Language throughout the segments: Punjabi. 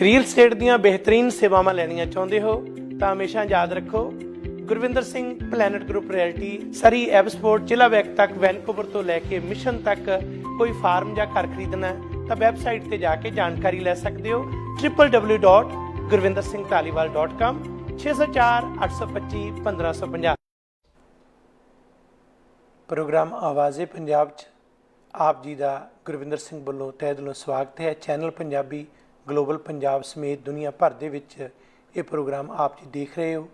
ਰੀਅਲ ਸਟੇਟ ਦੀਆਂ ਬਿਹਤਰੀਨ ਸੇਵਾਵਾਂ ਲੈਣੀਆਂ ਚਾਹੁੰਦੇ ਹੋ ਤਾਂ ਹਮੇਸ਼ਾ ਯਾਦ ਰੱਖੋ, Gurvinder Singh planet group realty Surrey ਐਬਸਪੋਰਟ ਜ਼ਿਲ੍ਹਾ ਵੈਕ ਤੱਕ ਵੈਨਕੂਵਰ ਤੋਂ ਲੈ ਕੇ ਮਿਸ਼ਨ ਤੱਕ ਕੋਈ ਫਾਰਮ ਜਾਂ ਘਰ ਖਰੀਦਣਾ ਤਾਂ ਵੈਬਸਾਈਟ ਤੇ ਜਾ ਕੇ ਜਾਣਕਾਰੀ ਲੈ ਸਕਦੇ ਹੋ www.gurvindersinghdaliwal.com 604 825 1550 ਪ੍ਰੋਗਰਾਮ ਆਵਾਜ਼ੇ ਪੰਜਾਬ ਚ, ਆਪ ਜੀ ਦਾ ਗੁਰਵਿੰਦਰ ਸਿੰਘ ਵੱਲੋਂ ਤਹਿ ਦਿਲੋਂ ਸਵਾਗਤ ਹੈ। ਚੈਨਲ ਪੰਜਾਬੀ ਗਲੋਬਲ ਪੰਜਾਬ ਸਮੇਤ ਦੁਨੀਆ ਭਰ ਦੇ ਵਿੱਚ ਇਹ ਪ੍ਰੋਗਰਾਮ ਆਪ ਜੀ ਦੇਖ ਰਹੇ ਹੋ।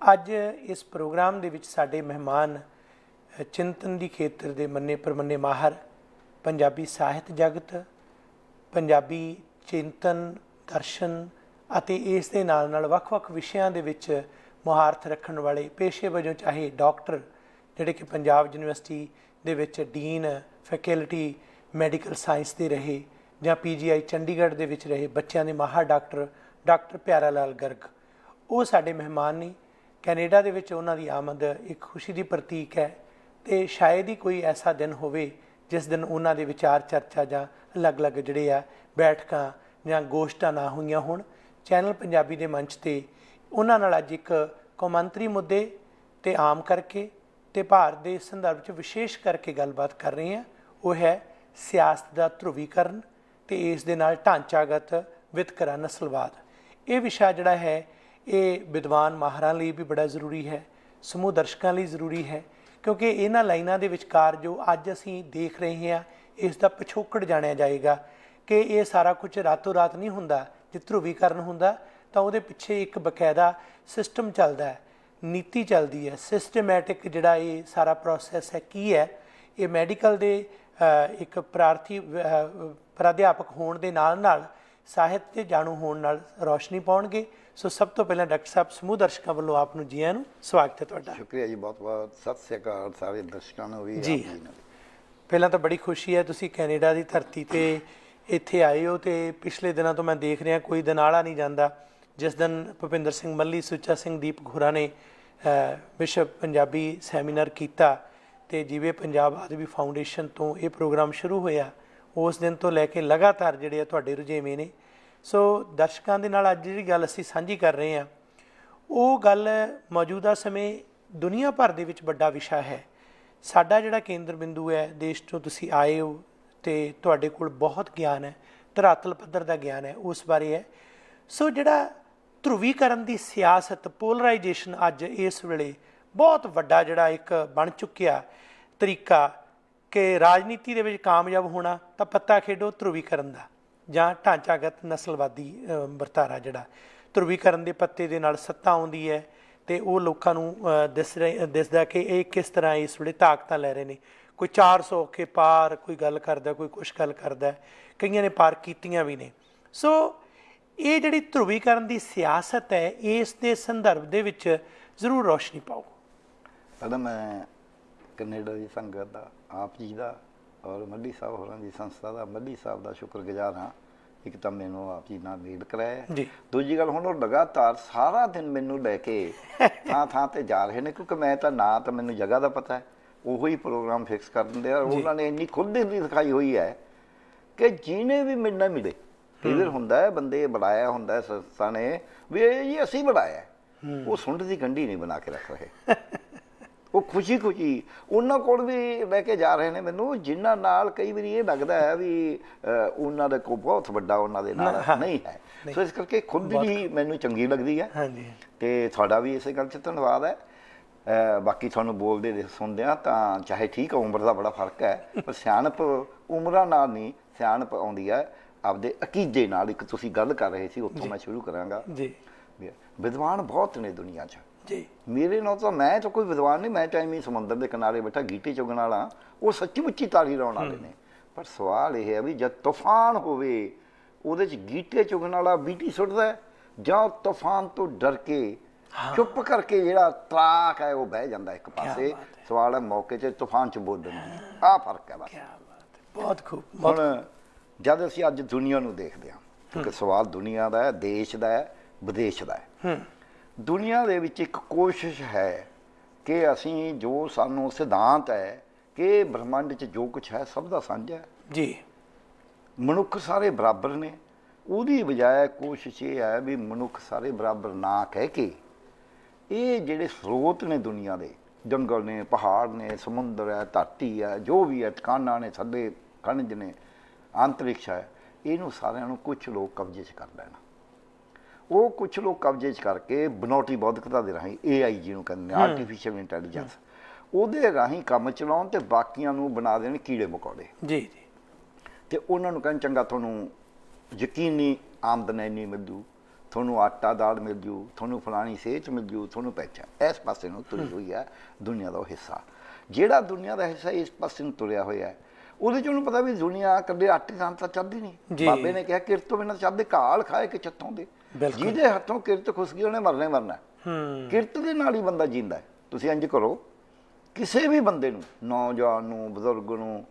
ਅੱਜ ਇਸ ਪ੍ਰੋਗਰਾਮ ਦੇ ਵਿੱਚ ਸਾਡੇ ਮਹਿਮਾਨ ਚਿੰਤਨ ਦੀ ਖੇਤਰ ਦੇ ਮੰਨੇ ਪ੍ਰਮੰਨੇ ਮਾਹਰ, ਪੰਜਾਬੀ ਸਾਹਿਤ ਜਗਤ, ਪੰਜਾਬੀ ਚਿੰਤਨ, ਦਰਸ਼ਨ ਅਤੇ ਇਸ ਦੇ ਨਾਲ ਨਾਲ ਵੱਖ-ਵੱਖ ਵਿਸ਼ਿਆਂ ਦੇ ਵਿੱਚ ਮੁਹਾਰਤ ਰੱਖਣ ਵਾਲੇ ਪੇਸ਼ੇ ਵਜੋਂ ਚਾਹੇ ਡਾਕਟਰ ਜਿਹੜੇ ਕਿ ਪੰਜਾਬ ਯੂਨੀਵਰਸਿਟੀ ਦੇ ਵਿੱਚ ਡੀਨ, ਫੈਕਲਟੀ, ਮੈਡੀਕਲ ਸਾਇੰਸ ਦੇ ਰਹੇ ਜਾਂ ਪੀਜੀਆਈ ਚੰਡੀਗੜ੍ਹ ਦੇ ਵਿੱਚ ਰਹੇ ਬੱਚਿਆਂ ਦੇ ਮਾਹਰ ਡਾਕਟਰ ਡਾਕਟਰ ਪਿਆਰਾ ਲਾਲ ਗਰਗ। ਉਹ ਸਾਡੇ ਮਹਿਮਾਨ ਨੇ। ਕੈਨੇਡਾ ਦੇ ਵਿੱਚ ਉਹਨਾਂ ਦੀ ਆਮਦ ਇੱਕ ਖੁਸ਼ੀ ਦੀ ਪ੍ਰਤੀਕ ਹੈ ਤੇ ਸ਼ਾਇਦ ਹੀ ਕੋਈ ਐਸਾ ਦਿਨ ਹੋਵੇ ਜਿਸ ਦਿਨ ਉਹਨਾਂ ਦੇ ਵਿਚਾਰ ਚਰਚਾ ਜਾਂ ਅਲੱਗ-ਅਲੱਗ ਜਿਹੜੇ ਆ ਬੈਠਕਾਂ ਜਾਂ ਗੋਸ਼ਟਾਂ ਨਾ ਹੋਈਆਂ ਹੋਣ। ਚੈਨਲ ਪੰਜਾਬੀ ਦੇ ਮੰਚ ਤੇ ਉਹਨਾਂ ਨਾਲ ਅੱਜ ਇੱਕ ਕੌਮਾਂਤਰੀ ਮੁੱਦੇ ਤੇ ਆਮ ਕਰਕੇ ਤੇ ਭਾਰਤ ਦੇ ਸੰਦਰਭ 'ਚ ਵਿਸ਼ੇਸ਼ ਕਰਕੇ ਗੱਲਬਾਤ ਕਰ ਰਹੇ ਹਾਂ। ਉਹ ਹੈ ਸਿਆਸਤ ਦਾ ਧਰੁਵੀਕਰਨ। ਤੇ ਇਸ ਦੇ ਨਾਲ ਢਾਂਚਾਗਤ ਵਿਤਕਰਾ ਨਸਲਵਾਦ ਇਹ ਵਿਸ਼ਾ ਜਿਹੜਾ ਹੈ, ਇਹ ਵਿਦਵਾਨ ਮਾਹਰਾਂ ਲਈ ਵੀ ਬੜਾ ਜ਼ਰੂਰੀ ਹੈ, ਸਮੂਹ ਦਰਸ਼ਕਾਂ ਲਈ ਜ਼ਰੂਰੀ ਹੈ, ਕਿਉਂਕਿ ਇਹਨਾਂ ਲਾਈਨਾਂ ਦੇ ਵਿਚਕਾਰ ਜੋ ਅੱਜ ਅਸੀਂ ਦੇਖ ਰਹੇ ਹਾਂ, ਇਸ ਦਾ ਪਿਛੋਕੜ ਜਾਣਿਆ ਜਾਏਗਾ ਕਿ ਇਹ ਸਾਰਾ ਕੁਝ ਰਾਤੋਂ ਰਾਤ ਨਹੀਂ ਹੁੰਦਾ ਜੇ ਧਰੁਵੀਕਰਨ ਹੁੰਦਾ, ਤਾਂ ਉਹਦੇ ਪਿੱਛੇ ਇੱਕ ਬਕਾਇਦਾ ਸਿਸਟਮ ਚੱਲਦਾ ਹੈ, ਨੀਤੀ ਚੱਲਦੀ ਹੈ ਸਿਸਟਮੈਟਿਕ ਜਿਹੜਾ ਇਹ ਸਾਰਾ ਪ੍ਰੋਸੈਸ ਹੈ, ਕੀ ਹੈ? ਇਹ ਮੈਡੀਕਲ ਦੇ ਇੱਕ ਪ੍ਰਾਰਥੀ ਪ੍ਰਾਧਿਆਪਕ ਹੋਣ ਦੇ ਨਾਲ ਨਾਲ ਸਾਹਿਤ ਤੇ ਜਾਣੂ ਹੋਣ ਨਾਲ ਰੌਸ਼ਨੀ ਪਾਉਣਗੇ। ਸੋ ਸਭ ਤੋਂ ਪਹਿਲਾਂ ਡਾਕਟਰ ਸਾਹਿਬ ਸਮੂਹ ਦਰਸ਼ਕਾਂ ਵੱਲੋਂ ਆਪ ਨੂੰ ਜੀ ਆਇਆਂ ਨੂੰ ਸਵਾਗਤ ਹੈ ਤੁਹਾਡਾ। ਸ਼ੁਕਰੀਆ ਜੀ ਬਹੁਤ ਬਹੁਤ। ਸਤਿ ਸ੍ਰੀ ਅਕਾਲ ਸਾਰੇ ਦਰਸ਼ਕਾਂ ਨੂੰ ਵੀ ਜੀ। ਪਹਿਲਾਂ ਤਾਂ ਬੜੀ ਖੁਸ਼ੀ ਹੈ ਤੁਸੀਂ ਕੈਨੇਡਾ ਦੀ ਧਰਤੀ ਤੇ ਇੱਥੇ ਆਏ ਹੋ ਤੇ ਪਿਛਲੇ ਦਿਨਾਂ ਤੋਂ ਮੈਂ ਦੇਖ ਰਿਹਾ ਕੋਈ ਦਿਨ ਆਲਾ ਨਹੀਂ ਜਾਂਦਾ। ਜਿਸ ਦਿਨ ਭੁਪਿੰਦਰ ਸਿੰਘ ਮੱਲੀ ਸੁੱਚਾ ਸਿੰਘ ਦੀਪ ਘੁਰਾ ਨੇ ਵਿਸ਼ਵ ਪੰਜਾਬੀ ਸੈਮੀਨਾਰ ਕੀਤਾ। ਤੇ ਜਿਵੇਂ ਪੰਜਾਬ ਆਦਮੀ ਫਾਊਂਡੇਸ਼ਨ ਤੋਂ ਇਹ ਪ੍ਰੋਗਰਾਮ ਸ਼ੁਰੂ ਹੋਇਆ, ਉਸ ਦਿਨ ਤੋਂ ਲੈ ਕੇ ਲਗਾਤਾਰ ਜਿਹੜੇ ਆ ਤੁਹਾਡੇ ਰੁਝੇਵੇਂ ਨੇ। ਸੋ ਦਰਸ਼ਕਾਂ ਦੇ ਨਾਲ ਅੱਜ ਜਿਹੜੀ ਗੱਲ ਅਸੀਂ ਸਾਂਝੀ ਕਰ ਰਹੇ ਹਾਂ, ਉਹ ਗੱਲ ਮੌਜੂਦਾ ਸਮੇਂ ਦੁਨੀਆ ਭਰ ਦੇ ਵਿੱਚ ਵੱਡਾ ਵਿਸ਼ਾ ਹੈ। ਸਾਡਾ ਜਿਹੜਾ ਕੇਂਦਰ ਬਿੰਦੂ ਹੈ, ਦੇਸ਼ ਤੋਂ ਤੁਸੀਂ ਆਏ ਹੋ ਤੇ ਤੁਹਾਡੇ ਕੋਲ ਬਹੁਤ ਗਿਆਨ ਹੈ, ਧਰਾਤਲ ਪੱਧਰ ਦਾ ਗਿਆਨ ਹੈ, ਉਸ ਬਾਰੇ ਹੈ। ਸੋ ਜਿਹੜਾ ਧਰੁਵੀਕਰਨ ਦੀ ਸਿਆਸਤ ਪੋਲਰਾਈਜੇਸ਼ਨ ਅੱਜ ਇਸ ਵੇਲੇ ਬਹੁਤ ਵੱਡਾ ਜਿਹੜਾ ਇੱਕ ਬਣ ਚੁੱਕਿਆ ਤਰੀਕਾ ਕਿ ਰਾਜਨੀਤੀ ਦੇ ਵਿੱਚ ਕਾਮਯਾਬ ਹੋਣਾ ਤਾਂ ਪੱਤਾ ਖੇਡੋ ਧਰੁਵੀਕਰਨ ਦਾ, ਜਾਂ ਢਾਂਚਾਗਤ ਨਸਲਵਾਦੀ ਵਰਤਾਰਾ ਜਿਹੜਾ। ਧਰੁਵੀਕਰਨ ਦੇ ਪੱਤੇ ਦੇ ਨਾਲ ਸੱਤਾ ਆਉਂਦੀ ਹੈ ਤੇ ਉਹ ਲੋਕਾਂ ਨੂੰ ਦਿਸ ਰਹੇ- ਦਿਸਦਾ ਕਿ ਇਹ ਕਿਸ ਤਰ੍ਹਾਂ ਇਸ ਵੇਲੇ ਤਾਕਤਾਂ ਲੈ ਰਹੇ ਨੇ। ਕੋਈ 400 ਕੇ ਪਾਰ ਕੋਈ ਗੱਲ ਕਰਦਾ, ਕੋਈ ਕੁਛ ਗੱਲ ਕਰਦਾ, ਕਈਆਂ ਨੇ ਪਾਰ ਕੀਤੀਆਂ ਵੀ ਨੇ। ਸੋ ਇਹ ਜਿਹੜੀ ਧਰੁਵੀਕਰਨ ਦੀ ਸਿਆਸਤ ਹੈ, ਇਸ ਦੇ ਸੰਦਰਭ ਦੇ ਵਿੱਚ ਜ਼ਰੂਰ ਰੋਸ਼ਨੀ ਪਾਓ। ਪਹਿਲਾਂ ਮੈਂ ਕੈਨੇਡਾ ਦੀ ਸੰਗਤ ਦਾ ਆਪ ਜੀ ਦਾ ਔਰ ਮੱਲੀ ਸਾਹਿਬ ਹੋਰਾਂ ਦੀ ਸੰਸਥਾ ਦਾ ਮੱਲੀ ਸਾਹਿਬ ਦਾ ਸ਼ੁਕਰਗੁਜ਼ਾਰ ਹਾਂ ਇੱਕ ਤਾਂ ਮੈਨੂੰ ਆਪ ਜੀ ਨਾਲ ਲੀਡ ਕਰਾਇਆ। ਜੀ। ਦੂਜੀ ਗੱਲ ਹੁਣ ਉਹ ਲਗਾਤਾਰ ਸਾਰਾ ਦਿਨ ਮੈਨੂੰ ਲੈ ਕੇ ਥਾਂ ਥਾਂ ਤੇ ਜਾ ਰਹੇ ਨੇ ਕਿਉਂਕਿ ਮੈਂ ਤਾਂ ਨਾ ਤਾਂ ਮੈਨੂੰ ਜਗ੍ਹਾ ਦਾ ਪਤਾ ਹੈ ਉਹੋ ਹੀ ਪ੍ਰੋਗਰਾਮ ਫਿਕਸ ਕਰ ਦਿੰਦੇ ਆ। ਉਹਨਾਂ ਨੇ ਇੰਨੀ ਖੁਦ ਦੀ ਦਿਖਾਈ ਹੋਈ ਹੈ ਕਿ ਜਿਹਨੇ ਵੀ ਮਿਲਣਾ ਮਿਲੇ ਇਧਰ ਹੁੰਦਾ ਹੈ ਬੰਦੇ ਬੁਲਾਇਆ ਹੁੰਦਾ ਹੈ ਸੰਸਥਾ ਨੇ ਵੀ ਇਹ ਜੀ ਅਸੀਂ ਬੁਲਾਇਆ ਹੈ। ਉਹ ਸੁੰਡ ਦੀ ਗੰਢੀ ਨਹੀਂ ਬਣਾ ਕੇ ਰੱਖ ਰਹੇ। ਉਹ ਖੁਸ਼ੀ ਖੁਸ਼ੀ। ਉਹਨਾਂ ਕੋਲ ਵੀ ਲੈ ਕੇ ਜਾ ਰਹੇ ਨੇ ਮੈਨੂੰ ਜਿਨ੍ਹਾਂ ਨਾਲ ਕਈ ਵਾਰੀ ਇਹ ਲੱਗਦਾ ਹੈ ਵੀ ਉਹਨਾਂ ਦਾ ਕੋਈ ਬਹੁਤ ਵੱਡਾ ਉਹਨਾਂ ਦੇ ਨਾਲ ਨਹੀਂ ਹੈ। ਸੋ ਇਸ ਕਰਕੇ ਖੁਦ ਹੀ ਮੈਨੂੰ ਚੰਗੀ ਲੱਗਦੀ ਹੈ। ਹਾਂਜੀ। ਤੇ ਤੁਹਾਡਾ ਵੀ ਇਸੇ ਗੱਲ 'ਚ ਧੰਨਵਾਦ ਹੈ। ਬਾਕੀ ਤੁਹਾਨੂੰ ਬੋਲਦੇ ਦੇ ਸੁਣਦੇ ਆ ਤਾਂ ਚਾਹੇ ਠੀਕ ਹੈ ਉਮਰ ਦਾ ਬੜਾ ਫ਼ਰਕ ਹੈ ਪਰ ਸਿਆਣਪ ਉਮਰਾਂ ਨਾਲ ਨਹੀਂ ਸਿਆਣਪ ਆਉਂਦੀ ਹੈ। ਆਪਦੇ ਅਕੀਦੇ ਨਾਲ ਇੱਕ ਤੁਸੀਂ ਗੱਲ ਕਰ ਰਹੇ ਸੀ ਉੱਥੋਂ ਮੈਂ ਸ਼ੁਰੂ ਕਰਾਂਗਾ। ਜੀ। ਵੀ ਵਿਦਵਾਨ ਬਹੁਤ ਨੇ ਦੁਨੀਆ 'ਚ। ਜੀ। ਮੇਰੇ ਨਾਲ ਤਾਂ ਮੈਂ ਤਾਂ ਕੋਈ ਵਿਦਵਾਨ ਨਹੀਂ ਮੈਂ ਐਵੇਂ ਹੀ ਸਮੁੰਦਰ ਦੇ ਕਿਨਾਰੇ ਬੈਠਾ ਗੀਟੇ ਚੁਗਣ ਵਾਲਾ। ਉਹ ਸੱਚੀ ਮੁੱਚੀ ਤਾਲੀ ਲਾਉਣ ਵਾਲੇ ਨੇ। ਪਰ ਸਵਾਲ ਇਹ ਹੈ ਵੀ ਜਦ ਤੂਫਾਨ ਹੋਵੇ ਉਹਦੇ 'ਚ ਗੀਟੇ ਚੁਗਣ ਵਾਲਾ ਬੀਟੀ ਸੁੱਟਦਾ ਜਾਂ ਤੂਫਾਨ ਤੋਂ ਡਰ ਕੇ ਚੁੱਪ ਕਰਕੇ ਜਿਹੜਾ ਤਰਾਕ ਹੈ ਉਹ ਬਹਿ ਜਾਂਦਾ ਇੱਕ ਪਾਸੇ। ਸਵਾਲ ਹੈ ਮੌਕੇ 'ਚ ਤੂਫਾਨ 'ਚ ਬੋਲਣ ਦੀ। ਆਹ ਫ਼ਰਕ ਹੈ ਬਸ। ਕੀ ਬਾਤ ਹੈ। ਬਹੁਤ ਖੂਬ ਹੁਣ ਜਦ ਅਸੀਂ ਅੱਜ ਦੁਨੀਆ ਨੂੰ ਦੇਖਦੇ ਹਾਂ। ਕਿਉਂਕਿ ਸਵਾਲ ਦੁਨੀਆ ਦਾ ਹੈ ਦੇਸ਼ ਦਾ ਹੈ ਵਿਦੇਸ਼ ਦਾ ਹੈ। ਹੂੰ। ਦੁਨੀਆ ਦੇ ਵਿੱਚ ਇੱਕ ਕੋਸ਼ਿਸ਼ ਹੈ ਕਿ ਅਸੀਂ ਜੋ ਸਾਨੂੰ ਸਿਧਾਂਤ ਹੈ ਕਿ ਬ੍ਰਹਮੰਡ 'ਚ ਜੋ ਕੁਝ ਹੈ ਸਭ ਦਾ ਸਾਂਝਾ ਹੈ। ਜੀ। ਮਨੁੱਖ ਸਾਰੇ ਬਰਾਬਰ ਨੇ। ਉਹਦੀ ਬਜਾਏ ਕੋਸ਼ਿਸ਼ ਇਹ ਹੈ ਵੀ ਮਨੁੱਖ ਸਾਰੇ ਬਰਾਬਰ ਨਾ ਕਹਿ ਕੇ ਇਹ ਜਿਹੜੇ ਸਰੋਤ ਨੇ ਦੁਨੀਆ ਦੇ ਜੰਗਲ ਨੇ ਪਹਾੜ ਨੇ ਸਮੁੰਦਰ ਹੈ ਧਰਤੀ ਹੈ ਜੋ ਵੀ ਹੈ ਟਿਕਾਣਾ ਨੇ ਥੱਲੇ ਖਣਿਜ ਨੇ ਅੰਤਰਿਕਸ਼ ਹੈ ਇਹਨੂੰ ਸਾਰਿਆਂ ਨੂੰ ਕੁਝ ਲੋਕ ਕਬਜ਼ੇ 'ਚ ਕਰ ਲੈਣਾ। ਉਹ ਕੁਝ ਲੋਕ ਕਬਜ਼ੇ 'ਚ ਕਰਕੇ ਬਨੌਟੀ ਬੌਧਿਕਤਾ ਦੇ ਰਾਹੀਂ AI ਜਿਹਨੂੰ ਕਹਿੰਦੇ ਨੇ ਆਰਟੀਫੀਸ਼ੀਅਲ ਇੰਟੈਲੀਜੈਂਸ ਉਹਦੇ ਰਾਹੀਂ ਕੰਮ ਚਲਾਉਣ ਤੇ ਬਾਕੀਆਂ ਨੂੰ ਬਣਾ ਦੇਣ ਕੀੜੇ ਮਕੌੜੇ। ਜੀ ਜੀ। ਤੇ ਉਹਨਾਂ ਨੂੰ ਕਹਿਣ ਚੰਗਾ ਤੁਹਾਨੂੰ ਯਕੀਨੀ ਆਮਦਨ ਇੰਨੀ ਮਿਲ ਜੂ ਤੁਹਾਨੂੰ ਆਟਾ ਦਾਲ ਮਿਲ ਜੂ ਤੁਹਾਨੂੰ ਫਲਾਣੀ ਸਿਹਤ ਮਿਲ ਜੂ ਤੁਹਾਨੂੰ ਪੈਸਾ ਇਸ ਪਾਸੇ ਨੂੰ ਤੁਰੀ ਹੋਈ ਹੈ ਦੁਨੀਆ ਦਾ ਉਹ ਹਿੱਸਾ। ਜਿਹੜਾ ਦੁਨੀਆ ਦਾ ਹਿੱਸਾ ਇਸ ਪਾਸੇ ਨੂੰ ਤੁਰਿਆ ਹੋਇਆ ਹੈ ਉਹਦੇ ਚ ਉਹਨੂੰ ਪਤਾ ਵੀ ਦੁਨੀਆ ਕਦੇ ਆਟੇ ਨਾਲ ਤਾਂ ਚੱਲਦੀ ਜੀ। ਨਹੀਂ ਬਾਬੇ ਨੇ ਕਿਹਾ ਕਿਰਤ ਤੋਂ ਬਿਨਾਂ ਚੱਲਦੇ ਕਾਲ ਖਾਏ ਕਿ ਚੱਤੋਂ ਦੇ। ਬਿਲਕੁਲ। ਜਿਹਦੇ ਹੱਥੋਂ ਕਿਰਤ ਖੁੱਸ ਗਈ ਉਹਨੇ ਮਰਨੇ ਮਰਨਾ। ਹੈ। ਕਿਰਤ ਦੇ ਨਾਲ ਹੀ ਬੰਦਾ ਜਿੰਦਾ ਹੈ। ਤੁਸੀਂ ਇੰਜ ਕਰੋ ਕਿਸੇ ਵੀ ਬੰਦੇ ਨੂੰ ਨੌਜਵਾਨ ਨੂੰ ਬਜ਼ੁਰਗ ਨੂੰ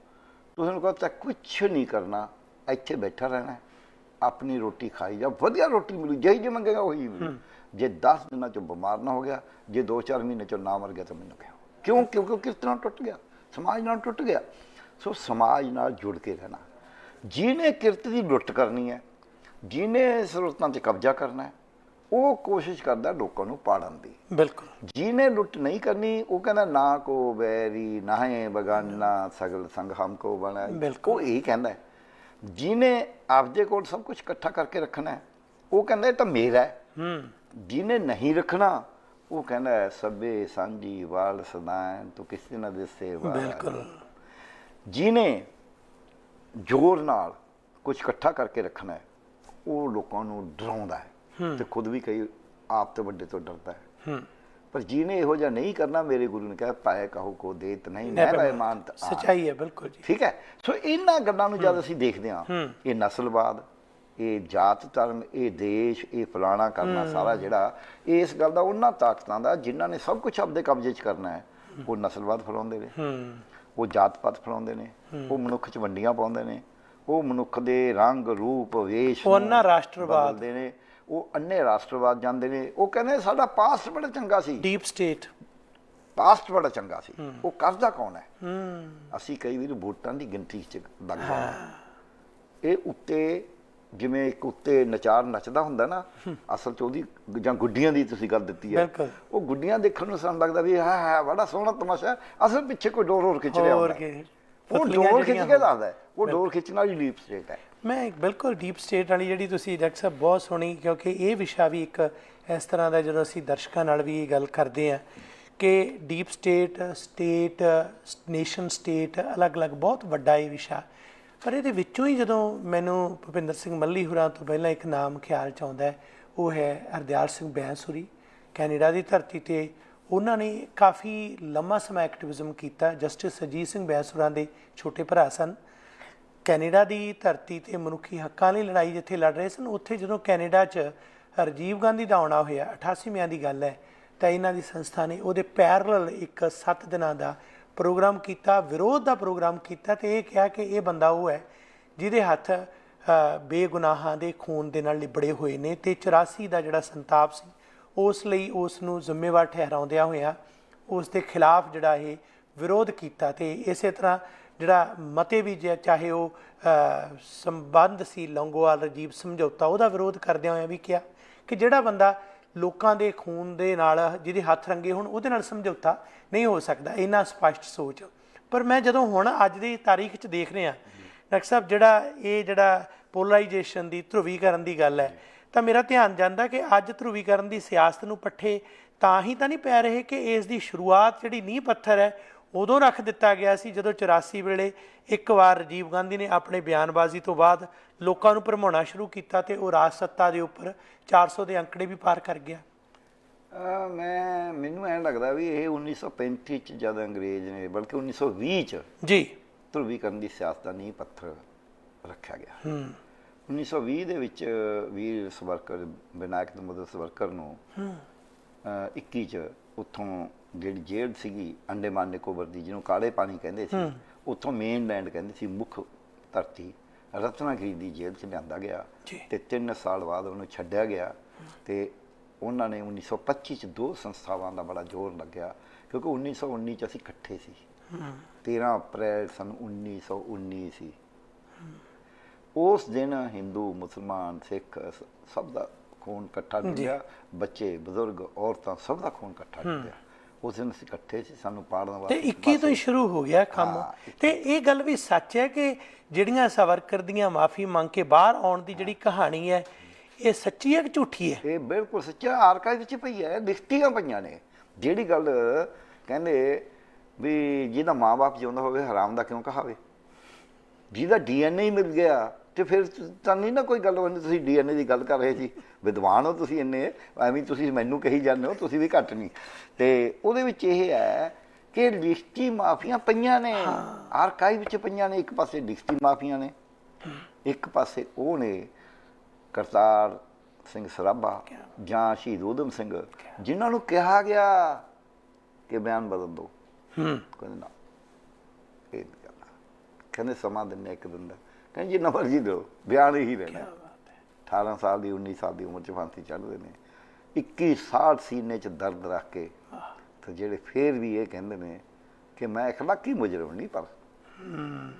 ਤੁਸੀਂ ਨੂੰ ਕਹੋ ਤਾਂ ਕੁਝ ਨਹੀਂ ਕਰਨਾ ਇੱਥੇ ਬੈਠਾ ਰਹਿਣਾ। ਆਪਣੀ ਰੋਟੀ ਖਾਈ ਜਾ ਵਧੀਆ ਰੋਟੀ ਮਿਲੂ ਜਿਹੀ ਜਿਹੀ ਮੰਗੇਗਾ ਉਹੀ ਮਿਲੂ। ਜੇ 10 ਦਿਨਾਂ ਚ ਬਿਮਾਰ ਨਾ ਹੋ ਗਿਆ ਜੇ 2-4 ਮਹੀਨੇ ਚ ਨਾ ਮਰ ਗਿਆ ਤਾਂ ਮੈਨੂੰ ਕਿਉਂ ਕਿਉਂ? ਕਿਉਂਕਿ ਕਿਰਤ ਨਾਲ ਟੁੱਟ ਗਿਆ ਸਮਾਜ ਨਾਲ ਟੁੱਟ ਗਿਆ। ਸੋ ਸਮਾਜ ਨਾਲ ਜੁੜ ਕੇ ਰਹਿਣਾ। ਜਿਹਨੇ ਕਿਰਤ ਦੀ ਲੁੱਟ ਕਰਨੀ ਹੈ ਜਿਹਨੇ ਸਰੋਤਾਂ ਤੇ ਕਬਜ਼ਾ ਕਰਨਾ ਹੈ ਉਹ ਕੋਸ਼ਿਸ਼ ਕਰਦਾ ਲੋਕਾਂ ਨੂੰ ਪਾੜਨ ਦੀ। ਬਿਲਕੁਲ। ਜਿਹਨੇ ਲੁੱਟ ਨਹੀਂ ਕਰਨੀ ਉਹ ਕਹਿੰਦਾ ਨਾ ਕੋ ਬੈਰੀ ਨਾਹੇ ਬਗਾਨਾ ਸਗਲ ਸੰਗ ਹਮਕੋ ਬਣਾ ਬਿਲਕੁਲ। ਇਹ ਕਹਿੰਦਾ। ਜਿਹਨੇ ਆਪਦੇ ਕੋਲ ਸਭ ਕੁਝ ਇਕੱਠਾ ਕਰਕੇ ਰੱਖਣਾ ਹੈ, ਉਹ ਕਹਿੰਦਾ ਇਹ ਤਾਂ ਮੇਰਾ ਹੈ। ਹੂੰ। ਜਿਹਨੇ ਨਹੀਂ ਰੱਖਣਾ ਉਹ ਕਹਿੰਦਾ ਸਭੇ ਸਾਂਝੀ ਵਾਲ ਸਦਾਨ ਤੂੰ ਕਿਸੇ ਨਾ ਦਿਸੇ ਵਾਲ ਬਿਲਕੁਲ। ਜਿਹਨੇ ਜ਼ੋਰ ਨਾਲ ਕੁਝ ਇਕੱਠਾ ਕਰਕੇ ਰੱਖਣਾ ਹੈ ਉਹ ਲੋਕਾਂ ਨੂੰ ਡਰਾਉਂਦਾ ਹੈ ਤੇ ਖੁਦ ਵੀ ਕਈ ਆਪ ਤੋਂ ਵੱਡੇ ਤੋਂ ਡਰਦਾ ਹੈ। ਪਰ ਜਿਹਨੇ ਇਹੋ ਜਿਹਾ ਨਹੀਂ ਕਰਨਾ ਮੇਰੇ ਗੁਰੂ ਨੇ ਕਿਹਾ ਪਾਏ ਕਹੋ ਕੋ ਦੇਤ ਨਹੀਂ ਮੈਂ ਪੈ ਇਮਾਨਤ ਸਚਾਈ ਹੈ ਬਿਲਕੁਲ ਜੀ। ਠੀਕ ਹੈ? ਸੋ ਇਹਨਾਂ ਗੱਲਾਂ ਨੂੰ ਜਦ ਅਸੀਂ ਦੇਖਦੇ ਹਾਂ ਇਹ ਨਸਲਵਾਦ ਇਹ ਜਾਤ ਧਰਮ ਇਹ ਦੇਸ਼ ਇਹ ਫਲਾਣਾ ਕਰਨਾ ਸਾਰਾ ਜਿਹੜਾ ਇਸ ਗੱਲ ਦਾ ਉਹਨਾਂ ਤਾਕਤਾਂ ਦਾ ਜਿਨ੍ਹਾਂ ਨੇ ਸਭ ਕੁਝ ਆਪਦੇ ਕਬਜ਼ੇ 'ਚ ਕਰਨਾ ਹੈ ਉਹ ਨਸਲਵਾਦ ਫੈਲਾਉਂਦੇ ਨੇ। ਉਹ ਜਾਤ ਪਾਤ ਫੈਲਾਉਂਦੇ ਨੇ। ਉਹ ਮਨੁੱਖ 'ਚ ਵੰਡੀਆਂ ਪਾਉਂਦੇ ਨੇ। ਉਹ ਮਨੁੱਖ ਦੇ ਰੰਗ ਰੂਪ ਵੇਸ਼ ਉਹ ਅੰਨਾ ਰਾਸ਼ਟਰਵਾਦ। ਬਦਲਦੇ ਨੇ ਉਹ ਅੰਨੇ ਰਾਸ਼ਟਰਵਾਦ ਜਾਂਦੇ ਨੇ। ਉਹ ਕਹਿੰਦੇ ਸਾਡਾ ਪਾਸਟ ਬੜਾ ਚੰਗਾ ਸੀ। ਡੀਪ ਸਟੇਟ ਪਾਸਟ ਬੜਾ ਚੰਗਾ ਸੀ। ਉਹ ਕਰਦਾ ਕੌਣ ਹੈ? ਅਸੀਂ ਕਈ ਵਾਰ ਵੋਟਾਂ ਦੀ ਗਿਣਤੀ 'ਚ ਲੱਗ ਜਾਂਦੇ ਇਹ ਉੱਤੇ ਜਿਵੇਂ ਇੱਕ ਉੱਤੇ ਨਚਾਰ ਨੱਚਦਾ ਹੁੰਦਾ ਨਾ ਅਸਲ 'ਚ ਉਹਦੀ ਜਾਂ ਗੁੱਡੀਆਂ ਦੀ ਤੁਸੀਂ ਗੱਲ ਦਿੱਤੀ ਹੈ। ਉਹ ਗੁੱਡੀਆਂ ਦੇਖਣ ਨੂੰ ਸਾਨੂੰ ਲੱਗਦਾ ਵੀ ਹਾਂ ਹਾਂ ਬੜਾ ਸੋਹਣਾ ਤਮਾਸ਼ਾ। ਅਸਲ ਪਿੱਛੇ ਕੋਈ ਡੋਰ ਹੋਰ ਖਿੱਚ ਰਿਹਾ ਹੋਰ ਹੁੰਦਾ। ਉਹ ਡੋਰ ਖਿੱਚ ਕੇ ਹੈ। ਉਹ ਡੋਰ ਖਿੱਚਣ ਵਾਲੀ ਲੀਪ ਸਟੇਟ ਹੈ। ਮੈਂ ਬਿਲਕੁਲ ਡੀਪ ਸਟੇਟ ਵਾਲੀ ਜਿਹੜੀ ਤੁਸੀਂ ਡਾਕਟਰ ਸਾਹਿਬ ਬਹੁਤ ਸੋਹਣੀ ਕਿਉਂਕਿ ਇਹ ਵਿਸ਼ਾ ਵੀ ਇੱਕ ਇਸ ਤਰ੍ਹਾਂ ਦਾ ਜਦੋਂ ਅਸੀਂ ਦਰਸ਼ਕਾਂ ਨਾਲ ਵੀ ਇਹ ਗੱਲ ਕਰਦੇ ਆ ਕਿ deep state state nation state ਅਲੱਗ-ਅਲੱਗ ਬਹੁਤ ਵੱਡਾ ਇਹ ਵਿਸ਼ਾ। ਪਰ ਇਹਦੇ ਵਿੱਚੋਂ ਹੀ ਜਦੋਂ ਮੈਨੂੰ ਭੁਪਿੰਦਰ ਸਿੰਘ ਮੱਲੀ ਹੁਰਾਂ ਤੋਂ ਪਹਿਲਾਂ ਇੱਕ ਨਾਮ ਖਿਆਲ ਚ ਆਉਂਦਾ ਉਹ ਹੈ ਹਰਦਿਆਲ ਸਿੰਘ ਬੈਂਸੁਰੀ ਕੈਨੇਡਾ ਦੀ ਧਰਤੀ ਤੇ ਉਹਨਾਂ ਨੇ ਕਾਫੀ ਲੰਮਾ ਸਮਾਂ ਐਕਟਿਵਿਜ਼ਮ ਕੀਤਾ। ਜਸਟਿਸ ਅਜੀਤ ਸਿੰਘ ਬੈਂਸੁਰਾ ਦੇ ਛੋਟੇ ਭਰਾ ਸਨ। ਕੈਨੇਡਾ ਦੀ ਧਰਤੀ ਤੇ ਮਨੁੱਖੀ ਹੱਕਾਂ ਲਈ ਲੜਾਈ ਜਿੱਥੇ ਲੜ ਰਹੇ ਸਨ, ਉੱਥੇ ਜਦੋਂ ਕੈਨੇਡਾ 'ਚ ਰਾਜੀਵ ਗਾਂਧੀ ਦਾ ਆਉਣਾ ਹੋਇਆ 88ਵਿਆਂ ਦੀ ਗੱਲ ਹੈ, ਤਾਂ ਇਹਨਾਂ ਦੀ ਸੰਸਥਾ ਨੇ ਉਹਦੇ ਪੈਰਲਲ ਇੱਕ 7 ਦਿਨਾਂ ਦਾ ਪ੍ਰੋਗਰਾਮ ਕੀਤਾ, ਵਿਰੋਧ ਦਾ ਪ੍ਰੋਗਰਾਮ ਕੀਤਾ ਤੇ ਇਹ ਕਿਹਾ ਕਿ ਇਹ ਬੰਦਾ ਉਹ ਹੈ ਜਿਹਦੇ ਹੱਥ ਬੇਗੁਨਾਹਾਂ ਦੇ ਖੂਨ ਦੇ ਨਾਲ ਲਿਬੜੇ ਹੋਏ ਨੇ ਤੇ 84 ਦਾ ਜਿਹੜਾ ਸੰਤਾਪ ਸੀ ਉਸ ਲਈ ਉਸ ਨੂੰ ਜ਼ਿੰਮੇਵਾਰ ਠਹਿਰਾਉਂਦਿਆਂ ਹੋਇਆਂ ਉਸ ਦੇ ਖਿਲਾਫ ਜਿਹੜਾ ਇਹ ਵਿਰੋਧ ਕੀਤਾ ਤੇ ਇਸੇ ਤਰ੍ਹਾਂ ਜਿਹੜਾ ਮਤੇ ਵੀ ਜੇ ਚਾਹੇ ਉਹ ਸੰਬੰਧ ਸੀ ਲੰਗੋਵਾਲ ਰਜੀਵ ਸਮਝੌਤਾ, ਉਹਦਾ ਵਿਰੋਧ ਕਰਦਿਆਂ ਹੋਇਆ ਵੀ ਕਿਹਾ ਕਿ ਜਿਹੜਾ ਬੰਦਾ ਲੋਕਾਂ ਦੇ ਖੂਨ ਦੇ ਨਾਲ ਜਿਹਦੇ ਹੱਥ ਰੰਗੇ ਹੋਣ, ਉਹਦੇ ਨਾਲ ਸਮਝੌਤਾ ਨਹੀਂ ਹੋ ਸਕਦਾ, ਇੰਨਾ ਸਪਸ਼ਟ ਸੋਚ। ਪਰ ਮੈਂ ਜਦੋਂ ਹੁਣ ਅੱਜ ਦੀ ਤਾਰੀਖ 'ਚ ਦੇਖ ਰਿਹਾ, ਡਾਕਟਰ ਸਾਹਿਬ, ਜਿਹੜਾ ਇਹ ਜਿਹੜਾ ਪੋਲਰਾਈਜੇਸ਼ਨ ਦੀ ਧਰੁਵੀਕਰਨ ਦੀ ਗੱਲ ਹੈ ਤਾਂ ਮੇਰਾ ਧਿਆਨ ਜਾਂਦਾ ਕਿ ਅੱਜ ਧਰੁਵੀਕਰਨ ਦੀ ਸਿਆਸਤ ਨੂੰ ਪੱਠੇ ਤਾਂ ਹੀ ਤਾਂ ਨਹੀਂ ਪੈ ਰਹੇ ਕਿ ਇਸ ਦੀ ਸ਼ੁਰੂਆਤ ਜਿਹੜੀ ਨੀਂਹ ਪੱਥਰ ਹੈ ਉਦੋਂ ਰੱਖ ਦਿੱਤਾ ਗਿਆ ਸੀ ਜਦੋਂ 84 ਵੇਲੇ ਇੱਕ ਵਾਰ ਰਾਜੀਵ ਗਾਂਧੀ ਨੇ ਆਪਣੇ ਬਿਆਨਬਾਜ਼ੀ ਤੋਂ ਬਾਅਦ ਲੋਕਾਂ ਨੂੰ ਭਰਮਾਉਣਾ ਸ਼ੁਰੂ ਕੀਤਾ ਤੇ ਉਹ ਰਾਜ ਸੱਤਾ ਦੇ ਉੱਪਰ 400 ਦੇ ਅੰਕੜੇ ਵੀ ਪਾਰ ਕਰ ਗਿਆ। ਮੈਂ ਮੈਨੂੰ ਐਂ ਲੱਗਦਾ ਵੀ ਇਹ 1935 ਚ ਜਦ ਅੰਗਰੇਜ਼ ਨੇ ਬਲਕਿ 1920 ਚ ਜੀ। ਧਰੁਵੀਕਰਨ ਦੀ ਸਿਆਸਤ ਦਾ ਨੀਂਹ ਪੱਥਰ ਰੱਖਿਆ ਗਿਆ। ਹੂੰ। 1920 ਦੇ ਵਿੱਚ ਵੀਰ ਸਵਰਕਰ ਵਿਨਾਇਕ ਦਮੋਦਰ ਸਵਰਕਰ ਨੂੰ ਅਹ 21 ਚ ਉੱਥੋਂ ਜਿਹੜੀ ਜੇਲ੍ਹ ਸੀਗੀ ਅੰਡੇਮਾਨ ਨਿਕੋਬਰ ਦੀ ਜਿਹਨੂੰ ਕਾਲੇ ਪਾਣੀ ਕਹਿੰਦੇ ਸੀ ਉੱਥੋਂ ਮੇਨਲੈਂਡ ਕਹਿੰਦੇ ਸੀ ਮੁੱਖ ਧਰਤੀ ਰਤਨਾਗਿਰੀ ਦੀ ਜੇਲ੍ਹ ਚ ਲਿਆਂਦਾ ਗਿਆ। ਤੇ 3 ਸਾਲ ਬਾਅਦ ਉਹਨੂੰ ਛੱਡਿਆ ਗਿਆ ਤੇ ਉਹਨਾਂ ਨੇ 1925 ਚ ਦੋ ਸੰਸਥਾਵਾਂ ਦਾ ਬੜਾ ਜ਼ੋਰ ਲੱਗਿਆ ਕਿਉਂਕਿ 1919 ਚ ਅਸੀਂ ਇਕੱਠੇ ਸੀ। 13 ਅਪ੍ਰੈਲ ਸਨ 1919 ਸੀ। ਉਸ ਦਿਨ ਹਿੰਦੂ ਮੁਸਲਮਾਨ ਸਿੱਖ ਸਭ ਦਾ ਖੂਨ ਇਕੱਠਾ ਡੁੱਲਿਆ ਬੱਚੇ ਬਜ਼ੁਰਗ ਔਰਤਾਂ ਸਭ ਦਾ ਖੂਨ ਇਕੱਠਾ ਡੁੱਲਿਆ ਉਸ ਦਿਨ ਅਸੀਂ ਇਕੱਠੇ ਸੀ ਸਾਨੂੰ ਪਾੜਨ ਤੇ ਵਾਸਤੇ 21 ਤੋਂ ਹੀ ਸ਼ੁਰੂ ਹੋ ਗਿਆ ਕੰਮ। ਤੇ ਇਹ ਗੱਲ ਵੀ ਸੱਚ ਹੈ ਕਿ ਜਿਹੜੀਆਂ ਸਵਰਕਰ ਦੀਆਂ ਮਾਫੀ ਮੰਗ ਕੇ ਬਾਹਰ ਆਉਣ ਦੀ ਜਿਹੜੀ ਕਹਾਣੀ ਹੈ ਇਹ ਸੱਚੀ ਹੈ ਕਿ ਝੂਠੀ ਹੈ? ਇਹ ਬਿਲਕੁਲ ਸੱਚਾ ਆਰਕਾਈਵ ਵਿੱਚ ਪਈ ਹੈ ਲਿਖਤੀਆਂ ਪਈਆਂ ਨੇ। ਜਿਹੜੀ ਗੱਲ ਕਹਿੰਦੇ ਵੀ ਜਿਹਦਾ ਮਾਂ-ਬਾਪ ਜਿਉਂਦਾ ਹੋਵੇ ਹਰਾਮ ਦਾ ਕਿਉਂ ਕਹਾਵੇ? ਜਿਹਦਾ ਡੀਐਨਏ ਹੀ ਮਿਲ ਗਿਆ ਤੇ ਫਿਰ ਤਾਂ ਨਹੀਂ ਨਾ ਕੋਈ ਗੱਲ ਹੋਣੀ ਤੁਸੀਂ ਡੀਐਨਏ ਦੀ ਗੱਲ ਕਰ ਰਹੇ ਸੀ ਵਿਦਵਾਨ ਹੋ ਤੁਸੀਂ ਇੰਨੇ ਐਵੇਂ ਤੁਸੀਂ ਮੈਨੂੰ ਕਹੀ ਜਾਂਦੇ ਹੋ ਤੁਸੀਂ ਵੀ ਘੱਟ ਨਹੀਂ। ਤੇ ਉਹਦੇ ਵਿੱਚ ਇਹ ਹੈ ਕਿ ਲਿਖਤੀ ਮਾਫੀਆਂ ਪਈਆਂ ਨੇ। ਆਰਕਾਈਵ ਵਿੱਚ ਪਈਆਂ ਨੇ ਇੱਕ ਪਾਸੇ ਲਿਖਤੀ ਮਾਫੀਆਂ ਨੇ ਇੱਕ ਪਾਸੇ ਉਹ ਨੇ ਕਰਤਾਰ ਸਿੰਘ ਸਰਾਭਾ ਜਾਂ ਸ਼ਹੀਦ ਊਧਮ ਸਿੰਘ ਜਿਨ੍ਹਾਂ ਨੂੰ ਕਿਹਾ ਗਿਆ ਕਿ ਬਿਆਨ ਬਦਲ ਦਿਓ। ਹੂੰ। ਕਹਿੰਦੇ ਨਾ ਇਹ ਕਹਿੰਦੇ ਸਮਾਂ ਦਿੰਨੇ ਇੱਕ ਦਿਨ ਦਾ। ਕਹਿੰਦੇ ਜਿੰਨਾ ਮਰਜ਼ੀ ਦਿਓ ਬਿਆਨ ਹੀ ਰਹਿਣਾ 18 ਸਾਲ ਦੀ 19 ਸਾਲ ਦੀ ਉਮਰ ਚ ਫਾਂਸੀ ਚੜ੍ਹਦੇ ਨੇ 21 ਸਾਲ ਸੀਨੇ ਚ ਦਰਦ ਰੱਖ ਕੇ ਤੇ ਜਿਹੜੇ ਫੇਰ ਵੀ ਇਹ ਕਹਿੰਦੇ ਨੇ ਕਿ ਮੈਂ اخلاقی ਮੁਜਰਮ ਨਹੀਂ ਪਰ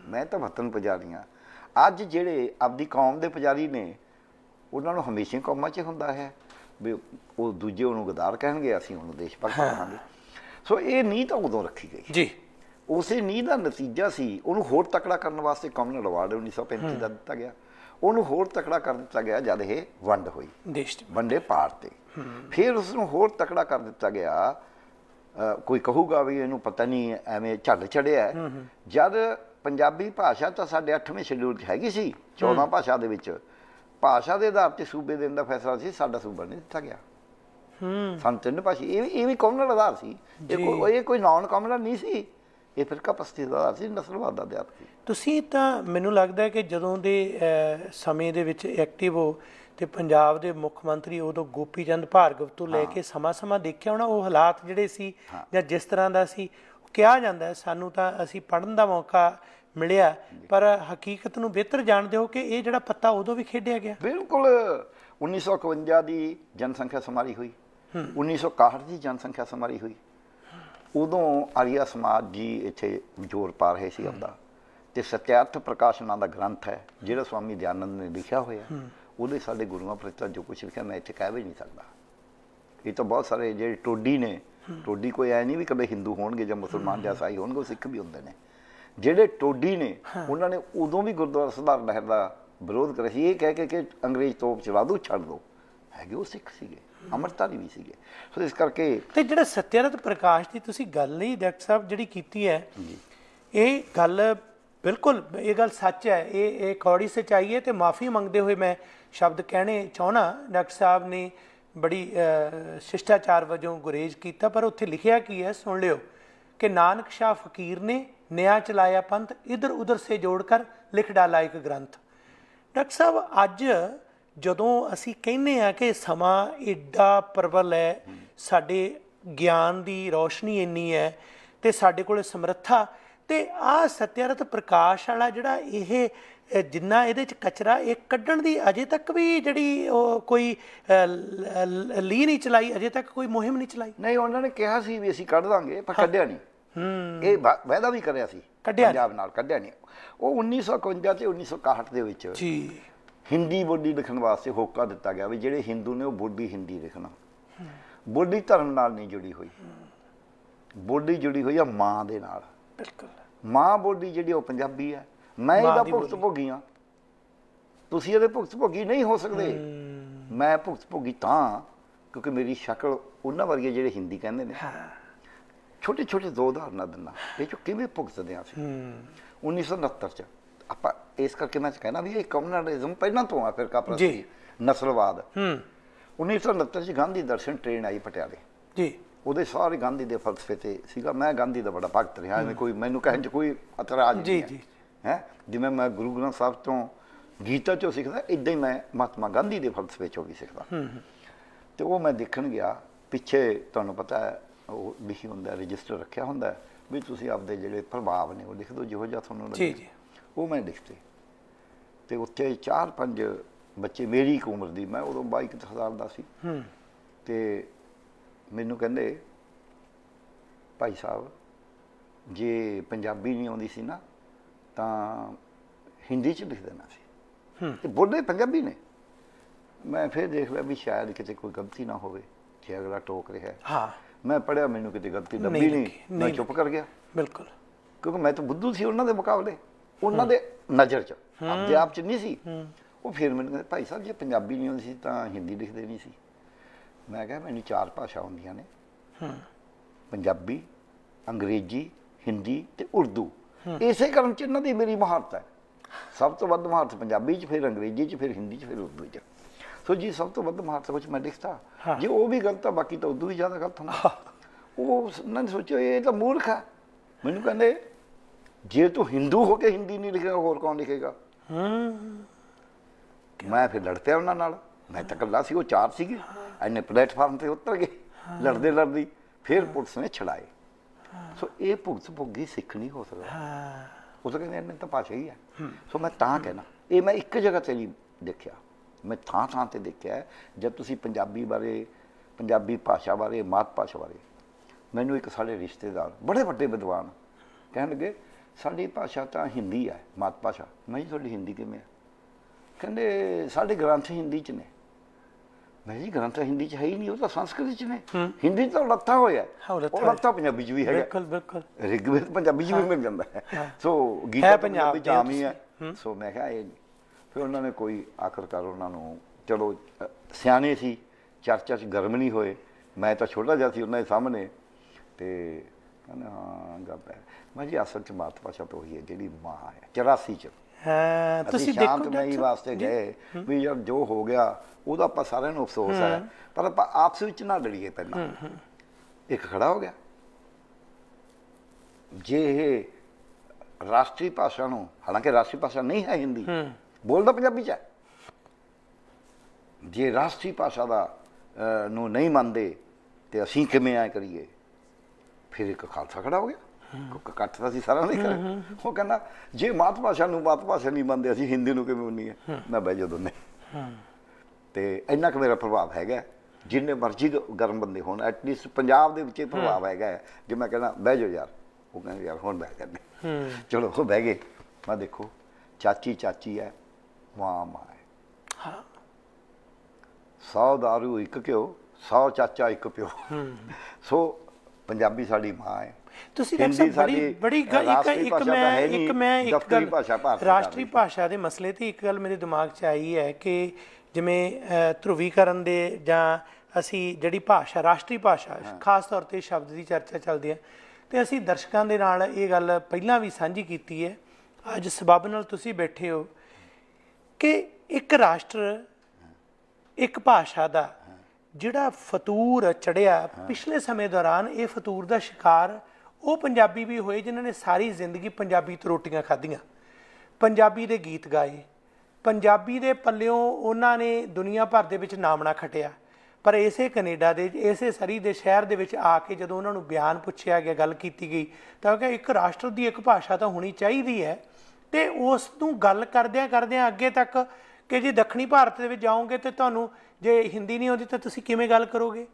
ਮੈਂ ਤਾਂ ਵਤਨ ਪੁਜਾਰੀ ਹਾਂ ਅੱਜ ਜਿਹੜੇ ਆਪਦੀ ਕੌਮ ਦੇ ਪੁਜਾਰੀ ਨੇ ਉਹਨਾਂ ਨੂੰ ਹਮੇਸ਼ਾ ਹੀ ਕੌਮਾਂ 'ਚ ਹੁੰਦਾ ਹੈ ਵੀ ਉਹ ਦੂਜੇ ਉਹਨੂੰ ਗਦਾਰ ਕਹਿਣਗੇ ਅਸੀਂ ਉਹਨੂੰ ਦੇਸ਼ ਭਗਤ ਕਹਾਂਗੇ ਸੋ ਇਹ ਨੀਂਹ ਤਾਂ ਉਦੋਂ ਰੱਖੀ ਗਈ ਜੀ ਉਸੇ ਨੀਂਹ ਦਾ ਨਤੀਜਾ ਸੀ ਉਹਨੂੰ ਹੋਰ ਤਕੜਾ ਕਰਨ ਵਾਸਤੇ ਕਮਿਊਨਲ ਅਵਾਰਡ 1935 ਦਾ ਦਿੱਤਾ ਗਿਆ। ਉਹਨੂੰ ਹੋਰ ਤਕੜਾ ਕਰ ਦਿੱਤਾ ਗਿਆ ਜਦ ਇਹ ਵੰਡ ਹੋਈ। ਦੇਸ਼ ਵੰਡੇ। ਪਾਰ ਤੇ। ਫਿਰ ਉਸ ਨੂੰ ਹੋਰ ਤਕੜਾ ਕਰ ਦਿੱਤਾ ਗਿਆ। ਕੋਈ ਕਹੂਗਾ ਵੀ ਇਹਨੂੰ ਪਤਾ ਨਹੀਂ ਐਵੇਂ ਝੱਡ ਚੜਿਆ। ਜਦ ਪੰਜਾਬੀ ਭਾਸ਼ਾ ਤਾਂ ਸਾਡੇ 8ਵੇਂ ਸ਼ਡਿਊਲ 'ਚ ਹੈਗੀ ਸੀ 14 ਭਾਸ਼ਾ ਦੇ ਵਿੱਚ। ਭਾਸ਼ਾ ਦੇ ਆਧਾਰ ਤੇ ਸੂਬੇ ਦੇਣ ਦਾ ਫੈਸਲਾ ਸੀ ਸਾਡਾ ਸੂਬਾ ਨਹੀਂ ਦਿੱਤਾ ਗਿਆ। ਹੂੰ। ਸਾਨੂੰ ਤਿੰਨ ਭਾਸ਼ੀ ਇਹ ਵੀ ਇਹ ਵੀ ਕਮਿਊਨਲ ਆਧਾਰ ਸੀ। ਇਹ ਕੋਈ ਇਹ ਕੋਈ ਨਾਨ ਕਮਿਊਨਲ ਨਹੀਂ ਸੀ। ਇਹ ਫਿਰਕਾ ਪਸਤੀ ਦਾ ਸੀ ਨਸਲਵਾਦ ਦਾ ਸੀ ਤੁਸੀਂ ਤਾਂ ਮੈਨੂੰ ਲੱਗਦਾ ਹੈ ਕਿ ਜਦੋਂ ਦੇ ਸਮੇਂ ਦੇ ਵਿੱਚ ਐਕਟਿਵ ਹੋ ਤੇ ਪੰਜਾਬ ਦੇ ਮੁੱਖ ਮੰਤਰੀ ਉਦੋਂ ਗੋਪੀ ਚੰਦ ਭਾਰਗਵ ਤੋਂ ਲੈ ਕੇ ਸਮਾਂ-ਸਮਾਂ ਦੇਖਿਆ ਹੋਣਾ ਉਹ ਹਾਲਾਤ ਜਿਹੜੇ ਸੀ ਜਾਂ ਜਿਸ ਤਰ੍ਹਾਂ ਦਾ ਸੀ ਉਹ ਕਿਹਾ ਜਾਂਦਾ ਹੈ ਸਾਨੂੰ ਤਾਂ ਅਸੀਂ ਪੜਨ ਦਾ ਮੌਕਾ ਮਿਲਿਆ ਪਰ ਹਕੀਕਤ ਨੂੰ ਬਿਹਤਰ ਜਾਣਦੇ ਹੋ ਕਿ ਇਹ ਜਿਹੜਾ ਪੱਤਾ ਉਦੋਂ ਵੀ ਖੇਡਿਆ ਗਿਆ? ਬਿਲਕੁਲ। 1951 ਦੀ ਜਨਸੰਖਿਆ ਸਮਾਰੀ ਹੋਈ। 1961 ਦੀ ਜਨਸੰਖਿਆ ਸਮਾਰੀ ਹੋਈ। ਉਦੋਂ ਆਰੀਆ ਸਮਾਜ ਜੀ ਇੱਥੇ ਜ਼ੋਰ ਪਾ ਰਹੇ ਸੀ ਆਪਦਾ। ਤੇ ਸਤਿਆਰਥ ਪ੍ਰਕਾਸ਼ ਨਾਂ ਦਾ ਗ੍ਰੰਥ ਹੈ ਜਿਹੜਾ ਸਵਾਮੀ ਦਿਆਨੰਦ ਨੇ ਲਿਖਿਆ ਹੋਇਆ। ਉਹਦੇ ਸਾਡੇ ਗੁਰੂਆਂ ਪ੍ਰਤੀ ਤਾਂ ਜੋ ਕੁਝ ਲਿਖਿਆ ਮੈਂ ਇੱਥੇ ਕਹਿ ਵੀ ਨਹੀਂ ਸਕਦਾ। ਇਹ ਤਾਂ ਬਹੁਤ ਸਾਰੇ ਜਿਹੜੇ ਟੋਡੀ ਨੇ ਟੋਡੀ ਕੋਈ ਐ ਨਹੀਂ ਵੀ ਕਦੇ ਹਿੰਦੂ ਹੋਣਗੇ ਜਾਂ ਮੁਸਲਮਾਨ ਜਾਂ ਸਾਈ ਹੋਣਗੇ ਉਹ ਸਿੱਖ ਵੀ ਹੁੰਦੇ ਨੇ। ਜਿਹੜੇ ਟੋਡੀ ਨੇ ਉਹਨਾਂ ਨੇ ਉਦੋਂ ਵੀ ਗੁਰਦੁਆਰਾ ਸੁਧਾਰ ਲਹਿਰ ਦਾ ਵਿਰੋਧ ਕਰਿਆ ਸੀ। ਇਹ ਕਹਿ ਕੇ ਕਿ ਅੰਗਰੇਜ਼ ਤੋਪ ਚਲਾ ਦੋ ਛੱਡ ਦੋ। ਹੈਗੇ ਉਹ ਸਿੱਖ ਸੀਗੇ ਅੰਮ੍ਰਿਤਧਾਰੀ ਵੀ ਸੀਗੇ। ਸੋ ਇਸ ਕਰਕੇ ਤੇ ਜਿਹੜਾ ਸਤਿਆਰਥ ਪ੍ਰਕਾਸ਼ ਦੀ ਤੁਸੀਂ ਗੱਲ ਨਹੀਂ ਡਾਕਟਰ ਸਾਹਿਬ ਜਿਹੜੀ ਕੀਤੀ ਹੈ ਇਹ ਗੱਲ ਬਿਲਕੁਲ ਇਹ ਗੱਲ ਸੱਚ ਹੈ ਇਹ ਇਹ ਕੌੜੀ ਸਚਾਈ ਹੈ ਤੇ ਮਾਫੀ ਮੰਗਦੇ ਹੋਏ ਮੈਂ ਸ਼ਬਦ ਕਹਿਣੇ ਚਾਹਣਾ ਡਾਕਟਰ ਸਾਹਿਬ ਨੇ ਬੜੀ ਸ਼ਿਸ਼ਟਾਚਾਰ ਵਜੋਂ ਗੁਰੇਜ਼ ਕੀਤਾ ਪਰ ਉੱਥੇ ਲਿਖਿਆ ਕੀ ਹੈ ਸੁਣ ਲਿਓ ਕਿ ਨਾਨਕ ਸ਼ਾਹ ਫਕੀਰ ਨੇ ਨਿਆ ਚਲਾਇਆ ਪੰਥ ਇਧਰ ਉਧਰ ਸੇ ਜੋੜ ਕਰ ਲਿਖ ਡਾਲਾ ਇੱਕ ਗ੍ਰੰਥ। ਡਾਕਟਰ ਸਾਹਿਬ ਅੱਜ ਜਦੋਂ ਅਸੀਂ ਕਹਿੰਨੇ ਆ ਕਿ ਸਮਾਂ ਏਡਾ ਪ੍ਰਬਲ ਹੈ ਸਾਡੇ ਗਿਆਨ ਦੀ ਰੌਸ਼ਨੀ ਇੰਨੀ ਹੈ ਤੇ ਸਾਡੇ ਕੋਲ ਸਮਰੱਥਾ ਤੇ ਆ ਸਤਿਆਰਥ ਪ੍ਰਕਾਸ਼ ਵਾਲਾ ਜਿਹੜਾ ਇਹ ਜਿੰਨਾ ਇਹਦੇ ਚ ਕਚਰਾ ਇਹ ਕੱਢਣ ਦੀ ਅਜੇ ਤੱਕ ਵੀ ਜਿਹੜੀ ਉਹ ਕੋਈ ਲ- ਨਹੀਂ ਚਲਾਈ ਅਜੇ ਤੱਕ ਕੋਈ ਮੁਹਿੰਮ ਨਹੀਂ ਚਲਾਈ। ਨਹੀਂ ਉਹਨਾਂ ਨੇ ਕਿਹਾ ਸੀ ਵੀ ਅਸੀਂ ਕੱਢ ਦਾਂਗੇ ਪਰ ਕੱਢਿਆ ਨਹੀਂ। ਹੂੰ। ਇਹ ਵਾਅਦਾ ਵੀ ਕਰਿਆ ਸੀ ਕੱਢਿਆ। ਪੰਜਾਬ ਨਾਲ ਕੱਢਿਆ ਨਹੀਂ। ਉਹ 1951 ਤੇ 1961 ਦੇ ਵਿੱਚ ਜੀ। ਹਿੰਦੀ ਬੋਲੀ ਲਿਖਣ ਵਾਸਤੇ ਹੋਕਾ ਦਿੱਤਾ ਗਿਆ ਵੀ ਜਿਹੜੇ ਹਿੰਦੂ ਨੇ ਉਹ ਬੋਲੀ ਹਿੰਦੀ ਲਿਖਣਾ। ਬੋਲੀ ਧਰਮ ਨਾਲ ਨਹੀਂ ਜੁੜੀ ਹੋਈ। ਬੋਲੀ ਜੁੜੀ ਹੋਈ ਆ ਮਾਂ ਦੇ ਨਾਲ। ਬਿਲਕੁਲ। ਮਾਂ ਬੋਲੀ ਜਿਹੜੀ ਉਹ ਪੰਜਾਬੀ ਹੈ ਮੈਂ ਇਹਦਾ ਭੁਗਤ ਭੋਗੀ ਹਾਂ ਤੁਸੀਂ ਇਹਦੇ ਭੁਗਤ ਭੋਗੀ ਨਹੀਂ ਹੋ ਸਕਦੇ। ਮੈਂ ਭੁਗਤ ਭੋਗੀ ਤਾਂ ਕਿਉਂਕਿ ਮੇਰੀ ਸ਼ਕਲ ਉਹਨਾਂ ਵਰਗੇ ਜਿਹੜੇ ਹਿੰਦੀ ਕਹਿੰਦੇ ਨੇ। ਛੋਟੇ ਛੋਟੇ ਦੋ ਉਦਾਹਰਨਾਂ ਦਿੰਦਾ। ਇਹ ਚੋਂ ਕਿਵੇਂ ਭੁਗਤਦੇ ਹਾਂ ਅਸੀਂ? ਹੂੰ। 1969 ਚ। ਆਪਾਂ ਇਸ ਕਰਕੇ ਮੈਂ ਕਹਿਣਾ ਵੀ ਇਹ ਕਮਿਊਨਲਿਜ਼ਮ ਪਹਿਲਾਂ ਤੋਂ ਆ ਫਿਰ ਜੀ। ਕਾਪਰਸਤੀ ਨਸਲਵਾਦ। ਹੂੰ। 1969 ਚ ਗਾਂਧੀ ਦਰਸ਼ਨ ਟ੍ਰੇਨ ਆਈ ਪਟਿਆਲੇ। ਜੀ। ਉਹਦੇ ਸਾਰੇ ਗਾਂਧੀ ਦੇ ਫਲਸਫੇ ਤੇ ਸੀਗਾ। ਮੈਂ ਗਾਂਧੀ ਦਾ ਬੜਾ ਭਗਤ ਰਿਹਾ ਐਵੇਂ ਕੋਈ ਮੈਨੂੰ ਕਹਿਣ ਚ ਕੋਈ ਇਤਰਾਜ਼ ਜੀ, ਨਹੀਂ ਹੈ। ਜੀ। ਹੈ? ਜਿਵੇਂ ਮੈਂ ਗੁਰੂ ਗ੍ਰੰਥ ਸਾਹਿਬ ਤੋਂ ਗੀਤਾ ਚੋਂ ਸਿੱਖਦਾ ਇਦਾਂ ਹੀ ਮੈਂ ਮਹਾਤਮਾ ਗਾਂਧੀ ਦੇ ਫਲਸਫੇ ਚੋਂ ਵੀ ਸਿੱਖਦਾ। ਤੇ ਉਹ ਮੈਂ ਦੇਖਣ ਗਿਆ ਪਿੱਛੇ ਤੁਹਾਨੂੰ ਪਤਾ ਹੈ ਉਹ ਲਿਖੀ ਹੁੰਦਾ ਰਜਿਸਟਰ ਰੱਖਿਆ ਹੁੰਦਾ ਹੈ, ਵੀ ਤੁਸੀਂ ਆਪਦੇ ਜਿਹੜੇ ਪ੍ਰਭਾਵ ਨੇ ਉਹ ਲਿਖ ਦਿਓ ਜਿਹੋ ਜਿਹਾ ਤੁਹਾਨੂੰ ਜੀ, ਲੱਗੇ। ਜੀ। ਉਹ ਮੈਂ ਲਿਖਤੇ। ਤੇ ਉੱਥੇ ਚਾਰ ਪੰਜ ਬੱਚੇ ਮੇਰੀ ਕੁ ਉਮਰ ਦੀ ਮੈਂ ਉਦੋਂ 22 ਕੁ ਹਜ਼ਾਰ ਦਾ ਸੀ। ਹੂੰ। ਤੇ ਮੈਨੂੰ ਕਹਿੰਦੇ ਭਾਈ ਸਾਹਿਬ ਜੇ ਪੰਜਾਬੀ ਨਹੀਂ ਆਉਂਦੀ ਸੀ ਨਾ ਤਾਂ ਹਿੰਦੀ ਚ ਲਿਖ ਦੇਣਾ ਸੀ। ਤੇ ਬੋਲੇ ਪੰਜਾਬੀ ਨੇ। ਮੈਂ ਫਿਰ ਦੇਖ ਲਿਆ ਵੀ ਸ਼ਾਇਦ ਕਿਤੇ ਕੋਈ ਗਲਤੀ ਨਾ ਹੋਵੇ ਜੇ ਅਗਲਾ ਟੋਕ ਰਿਹਾ ਹੈ। ਹਾਂ। ਮੈਂ ਪੜਿਆ ਮੈਨੂੰ ਕਿਤੇ ਗਲਤੀ ਲੱਭੀ ਨਹੀਂ ਮੈਂ ਚੁੱਪ ਕਰ ਗਿਆ। ਬਿਲਕੁਲ। ਕਿਉਂਕਿ ਮੈਂ ਤਾਂ ਬੁੱਧੂ ਸੀ ਉਹਨਾਂ ਦੇ ਮੁਕਾਬਲੇ। ਉਹਨਾਂ ਦੇ ਨਜ਼ਰ 'ਚ। ਆਪਦੇ ਆਪ 'ਚ ਨਹੀਂ ਸੀ। ਉਹ ਫਿਰ ਮੈਨੂੰ ਕਹਿੰਦੇ ਭਾਈ ਸਾਹਿਬ ਜੇ ਪੰਜਾਬੀ ਨਹੀਂ ਹੁੰਦੀ ਸੀ ਤਾਂ ਹਿੰਦੀ ਲਿਖਦੇ ਨਹੀਂ ਸੀ। ਮੈਂ ਕਿਹਾ ਮੈਨੂੰ ਚਾਰ ਭਾਸ਼ਾ ਹੁੰਦੀਆਂ ਨੇ। ਪੰਜਾਬੀ ਅੰਗਰੇਜ਼ੀ ਹਿੰਦੀ ਤੇ ਉਰਦੂ। ਇਸੇ ਕਾਰਨ ਚ ਇਹਨਾਂ ਦੀ ਮੇਰੀ ਮਹਾਰਤ ਹੈ। ਸਭ ਤੋਂ ਵੱਧ ਮਹਾਰਤ ਪੰਜਾਬੀ ਚ ਫਿਰ ਅੰਗਰੇਜ਼ੀ ਚ ਫਿਰ ਹਿੰਦੀ ਚ ਫਿਰ ਉਰਦੂ ਚ। ਸੋ ਜੀ ਸਭ ਤੋਂ ਵੱਧ ਮਹਾਰਤ ਵਿੱਚ ਮੈਂ ਲਿਖਤਾ। ਹਾਂ। ਜੇ ਉਹ ਵੀ ਗਲਤ ਆ ਬਾਕੀ ਤਾਂ ਉਦੋਂ ਵੀ ਜ਼ਿਆਦਾ ਗਲਤ ਹੋਣਾ। ਉਹ ਉਹਨਾਂ ਨੇ ਸੋਚਿਆ ਇਹ ਤਾਂ ਮੂਰਖ ਆ। ਮੈਨੂੰ ਕਹਿੰਦੇ ਜੇ ਤੂੰ ਹਿੰਦੂ ਹੋ ਕੇ ਹਿੰਦੀ ਨਹੀਂ ਲਿਖੇਗਾ ਹੋਰ ਕੌਣ ਲਿਖੇਗਾ? ਹੂੰ ਮੈਂ ਫਿਰ ਲੜ ਪਿਆ ਉਹਨਾਂ ਨਾਲ। ਮੈਂ ਤਾਂ ਇਕੱਲਾ ਸੀ ਉਹ ਚਾਰ ਸੀਗੇ। ਐਨੇ ਪਲੇਟਫਾਰਮ ਤੇ ਉਤਰ ਗਏ ਲੜਦੇ ਲੜਦੀ ਫਿਰ ਪੁਲਿਸ ਨੇ ਛੜਾਏ ਸੋ ਇਹ ਭੁਗਤ ਭੁੱਗੀ ਸਿੱਖ ਨਹੀਂ ਹੋ ਸਕਦਾ। ਹਾਂ ਤਾਂ ਕਹਿੰਦੇ ਇਹਨੇ ਤਾਂ ਭਾਸ਼ਾ ਹੀ ਹੈ। ਸੋ ਮੈਂ ਤਾਂ ਕਹਿਣਾ ਇਹ ਮੈਂ ਇੱਕ ਜਗ੍ਹਾ ਤੇ ਨਹੀਂ ਦੇਖਿਆ। ਮੈਂ ਥਾਂ ਥਾਂ ਤੇ ਦੇਖਿਆ। ਜਦ ਤੁਸੀਂ ਪੰਜਾਬੀ ਬਾਰੇ ਪੰਜਾਬੀ ਭਾਸ਼ਾ ਬਾਰੇ ਮਾਤ ਭਾਸ਼ਾ ਬਾਰੇ ਮੈਨੂੰ ਇੱਕ ਸਾਡੇ ਰਿਸ਼ਤੇਦਾਰ ਬੜੇ ਵੱਡੇ ਵਿਦਵਾਨ ਕਹਿਣ ਲੱਗੇ ਸਾਡੀ ਭਾਸ਼ਾ ਤਾਂ ਹਿੰਦੀ ਹੈ ਮਾਤ ਭਾਸ਼ਾ। ਮੈਂ ਜੀ ਤੁਹਾਡੀ ਹਿੰਦੀ ਕਿਵੇਂ ਹੈ ਕਹਿੰਦੇ ਸਾਡੇ ਗ੍ਰੰਥ ਹਿੰਦੀ ਚ ਨੇ। ਮੈਂ ਜੀ ਗ੍ਰੰਥ ਹਿੰਦੀ ਚ ਹੈ ਹੀ ਨਹੀਂ ਉਹ ਤਾਂ ਸੰਸਕ੍ਰਿਤ ਚ ਨੇ। ਹਿੰਦੀ ਤਾਂ ਲੱਥਾ ਹੋਇਆ ਉਹ ਲੱਥਾ ਪੰਜਾਬੀ ਚ ਵੀ ਹੈਗਾ। ਬਿਲਕੁਲ ਬਿਲਕੁਲ। ਰਿਗਵੇਦ ਪੰਜਾਬੀ ਚ ਵੀ ਮਿਲ ਜਾਂਦਾ ਹੈ। ਸੋ ਗੀਤਾ ਪੰਜਾਬ ਚ ਆਮ ਹੀ ਹੈ। ਸੋ ਮੈਂ ਕਿਹਾ ਇਹ ਫਿਰ ਉਹਨਾਂ ਨੇ ਕੋਈ ਆਖਰਕਾਰ ਉਹਨਾਂ ਨੂੰ ਚਲੋ ਸਿਆਣੇ ਸੀ ਚਰਚਾ ਚ ਗਰਮ ਨਹੀਂ ਹੋਏ। ਮੈਂ ਤਾਂ ਛੋਟਾ ਜਿਹਾ ਸੀ ਉਹਨਾਂ ਦੇ ਸਾਹਮਣੇ। ਤੇ ਕਹਿੰਦੇ ਹਾਂ ਗੱਲ ਹੈ। ਮੈਂ ਜੀ ਅਸਲ ਚ ਮਾਤ ਭਾਸ਼ਾ ਤਾਂ ਉਹੀ ਹੈ ਜਿਹੜੀ ਮਾਂ ਹੈ 84 ਚ। ਹਾਂ ਤੁਸੀਂ ਦੇਖੋ ਸ਼ਾਂਤਮਈ ਵਾਸਤੇ ਗਏ ਵੀ ਯਾਰ ਜੋ ਹੋ ਗਿਆ ਉਹਦਾ ਆਪਾਂ ਸਾਰਿਆਂ ਨੂੰ ਅਫਸੋਸ ਹੈ। ਪਰ ਆਪਾਂ ਆਪਸ ਵਿੱਚ ਨਾ ਲੜੀਏ ਪਹਿਲਾਂ। ਇੱਕ ਖੜਾ ਹੋ ਗਿਆ। ਜੇ ਇਹ ਰਾਸ਼ਟਰੀ ਭਾਸ਼ਾ ਨੂੰ ਹਾਲਾਂਕਿ ਰਾਸ਼ਟਰੀ ਭਾਸ਼ਾ ਨਹੀਂ ਹੈ ਹਿੰਦੀ ਬੋਲਦਾ ਪੰਜਾਬੀ ਚ ਹੈ। ਜੇ ਰਾਸ਼ਟਰੀ ਭਾਸ਼ਾ ਦਾ ਨੂੰ ਨਹੀਂ ਮੰਨਦੇ ਤੇ ਅਸੀਂ ਕਿਵੇਂ ਐ ਕਰੀਏ? ਫਿਰ ਇੱਕ ਖਾਲਸਾ ਖੜਾ ਹੋ ਗਿਆ। ਕਿਉਂਕਿ ਇਕੱਠ ਤਾਂ ਅਸੀਂ ਸਾਰਿਆਂ ਨੇ ਕਰਿਆ। ਉਹ ਕਹਿੰਦਾ ਜੇ ਮਾਤ ਭਾਸ਼ਾ ਨੂੰ ਮਾਤ ਭਾਸ਼ਾ ਨਹੀਂ ਮੰਨਦੇ ਅਸੀਂ ਹਿੰਦੀ ਨੂੰ ਕਿਵੇਂ ਮੰਨੀਏ? ਮੈਂ ਬਹਿ ਜਾ ਦੋਨੇ। ਤੇ ਇੰਨਾ ਕੁ ਮੇਰਾ ਪ੍ਰਭਾਵ ਹੈਗਾ। ਜਿੰਨੇ ਮਰਜ਼ੀ ਗਰਮ ਬੰਦੇ ਹੋਣ ਐਟਲੀਸਟ ਪੰਜਾਬ ਦੇ ਵਿੱਚ ਇਹ ਪ੍ਰਭਾਵ ਹੈਗਾ। ਜੇ ਮੈਂ ਕਹਿੰਦਾ ਬਹਿ ਜਾਓ ਯਾਰ। ਉਹ ਕਹਿੰਦੇ ਯਾਰ ਹੁਣ ਬਹਿ ਜਾਂਦੇ। ਚਲੋ ਉਹ ਬਹਿ ਗਏ। ਮੈਂ ਦੇਖੋ ਚਾਚੀ ਚਾਚੀ ਹੈ ਮਾਂ ਮਾਂ ਹੈ। ਹਾਂ। ਸੌ ਦਾਰੂ ਇੱਕ ਘਿਓ ਸੌ ਚਾਚਾ ਇੱਕ ਪਿਓ। ਸੋ ਪੰਜਾਬੀ ਸਾਡੀ ਮਾਂ ਹੈ। ਤੁਸੀਂ ਡਾਕਟਰ ਸਾਹਿਬ ਬੜੀ ਸਾਡੀ ਬੜੀ ਇੱਕ ਇੱਕ ਮੈਂ ਇੱਕ ਮੈਂ ਇੱਕ ਗੱਲ ਰਾਸ਼ਟਰੀ। ਭਾਸ਼ਾ ਦੇ ਮਸਲੇ ਤੇ ਇੱਕ ਗੱਲ ਮੇਰੇ ਦਿਮਾਗ 'ਚ ਆਈ ਹੈ ਕਿ ਜਿਵੇਂ ਧਰੁਵੀਕਰਨ ਦੇ ਜਾਂ ਅਸੀਂ ਜਿਹੜੀ ਭਾਸ਼ਾ ਰਾਸ਼ਟਰੀ ਭਾਸ਼ਾ ਖਾਸ ਤੌਰ ਤੇ ਸ਼ਬਦ ਦੀ ਚਰਚਾ ਚੱਲਦੀ ਹੈ ਤੇ ਅਸੀਂ ਦਰਸ਼ਕਾਂ ਦੇ ਨਾਲ ਇਹ ਗੱਲ ਪਹਿਲਾਂ ਵੀ ਸਾਂਝੀ ਕੀਤੀ ਹੈ। ਅੱਜ ਸਬਬ ਨਾਲ ਤੁਸੀਂ ਬੈਠੇ ਹੋ ਕਿ ਇੱਕ ਰਾਸ਼ਟਰ ਇੱਕ ਭਾਸ਼ਾ ਦਾ ਜਿਹੜਾ ਫਤੂਰ ਚੜਿਆ ਪਿਛਲੇ ਸਮੇਂ ਦੌਰਾਨ ਇਹ ਫਤੂਰ ਦਾ ਸ਼ਿਕਾਰ ਉਹ ਪੰਜਾਬੀ ਵੀ ਹੋਏ ਜਿਨ੍ਹਾਂ ਨੇ ਸਾਰੀ ਜ਼ਿੰਦਗੀ ਪੰਜਾਬੀ ਤੋਂ ਰੋਟੀਆਂ ਖਾਧੀਆਂ। ਪੰਜਾਬੀ ਦੇ ਗੀਤ ਗਾਏ। ਪੰਜਾਬੀ ਦੇ ਪੱਲਿਓਂ ਉਹਨਾਂ ਨੇ ਦੁਨੀਆ ਭਰ ਦੇ ਵਿੱਚ ਨਾਮਣਾ ਖਟਿਆ। ਪਰ ਇਸੇ ਕੈਨੇਡਾ ਦੇ ਇਸੇ ਸਰੀ ਦੇ ਸ਼ਹਿਰ ਦੇ ਵਿੱਚ ਆ ਕੇ ਜਦੋਂ ਉਹਨਾਂ ਨੂੰ ਬਿਆਨ ਪੁੱਛਿਆ ਗਿਆ ਗੱਲ ਕੀਤੀ ਗਈ ਤਾਂ ਕਿ ਇੱਕ ਰਾਸ਼ਟਰ ਦੀ ਇੱਕ ਭਾਸ਼ਾ ਤਾਂ ਹੋਣੀ ਚਾਹੀਦੀ ਹੈ। ਤੇ ਉਸ ਨੂੰ ਗੱਲ ਕਰਦਿਆਂ ਕਰਦਿਆਂ ਅੱਗੇ ਤੱਕ ਕਿ ਜੇ ਦੱਖਣੀ ਭਾਰਤ ਦੇ ਵਿੱਚ ਜਾਓਗੇ ਤੇ ਤੁਹਾਨੂੰ ਜੇ ਹਿੰਦੀ ਨਹੀਂ ਆਉਂਦੀ ਤਾਂ ਤੁਸੀਂ ਕਿਵੇਂ ਗੱਲ ਕਰੋਗੇ?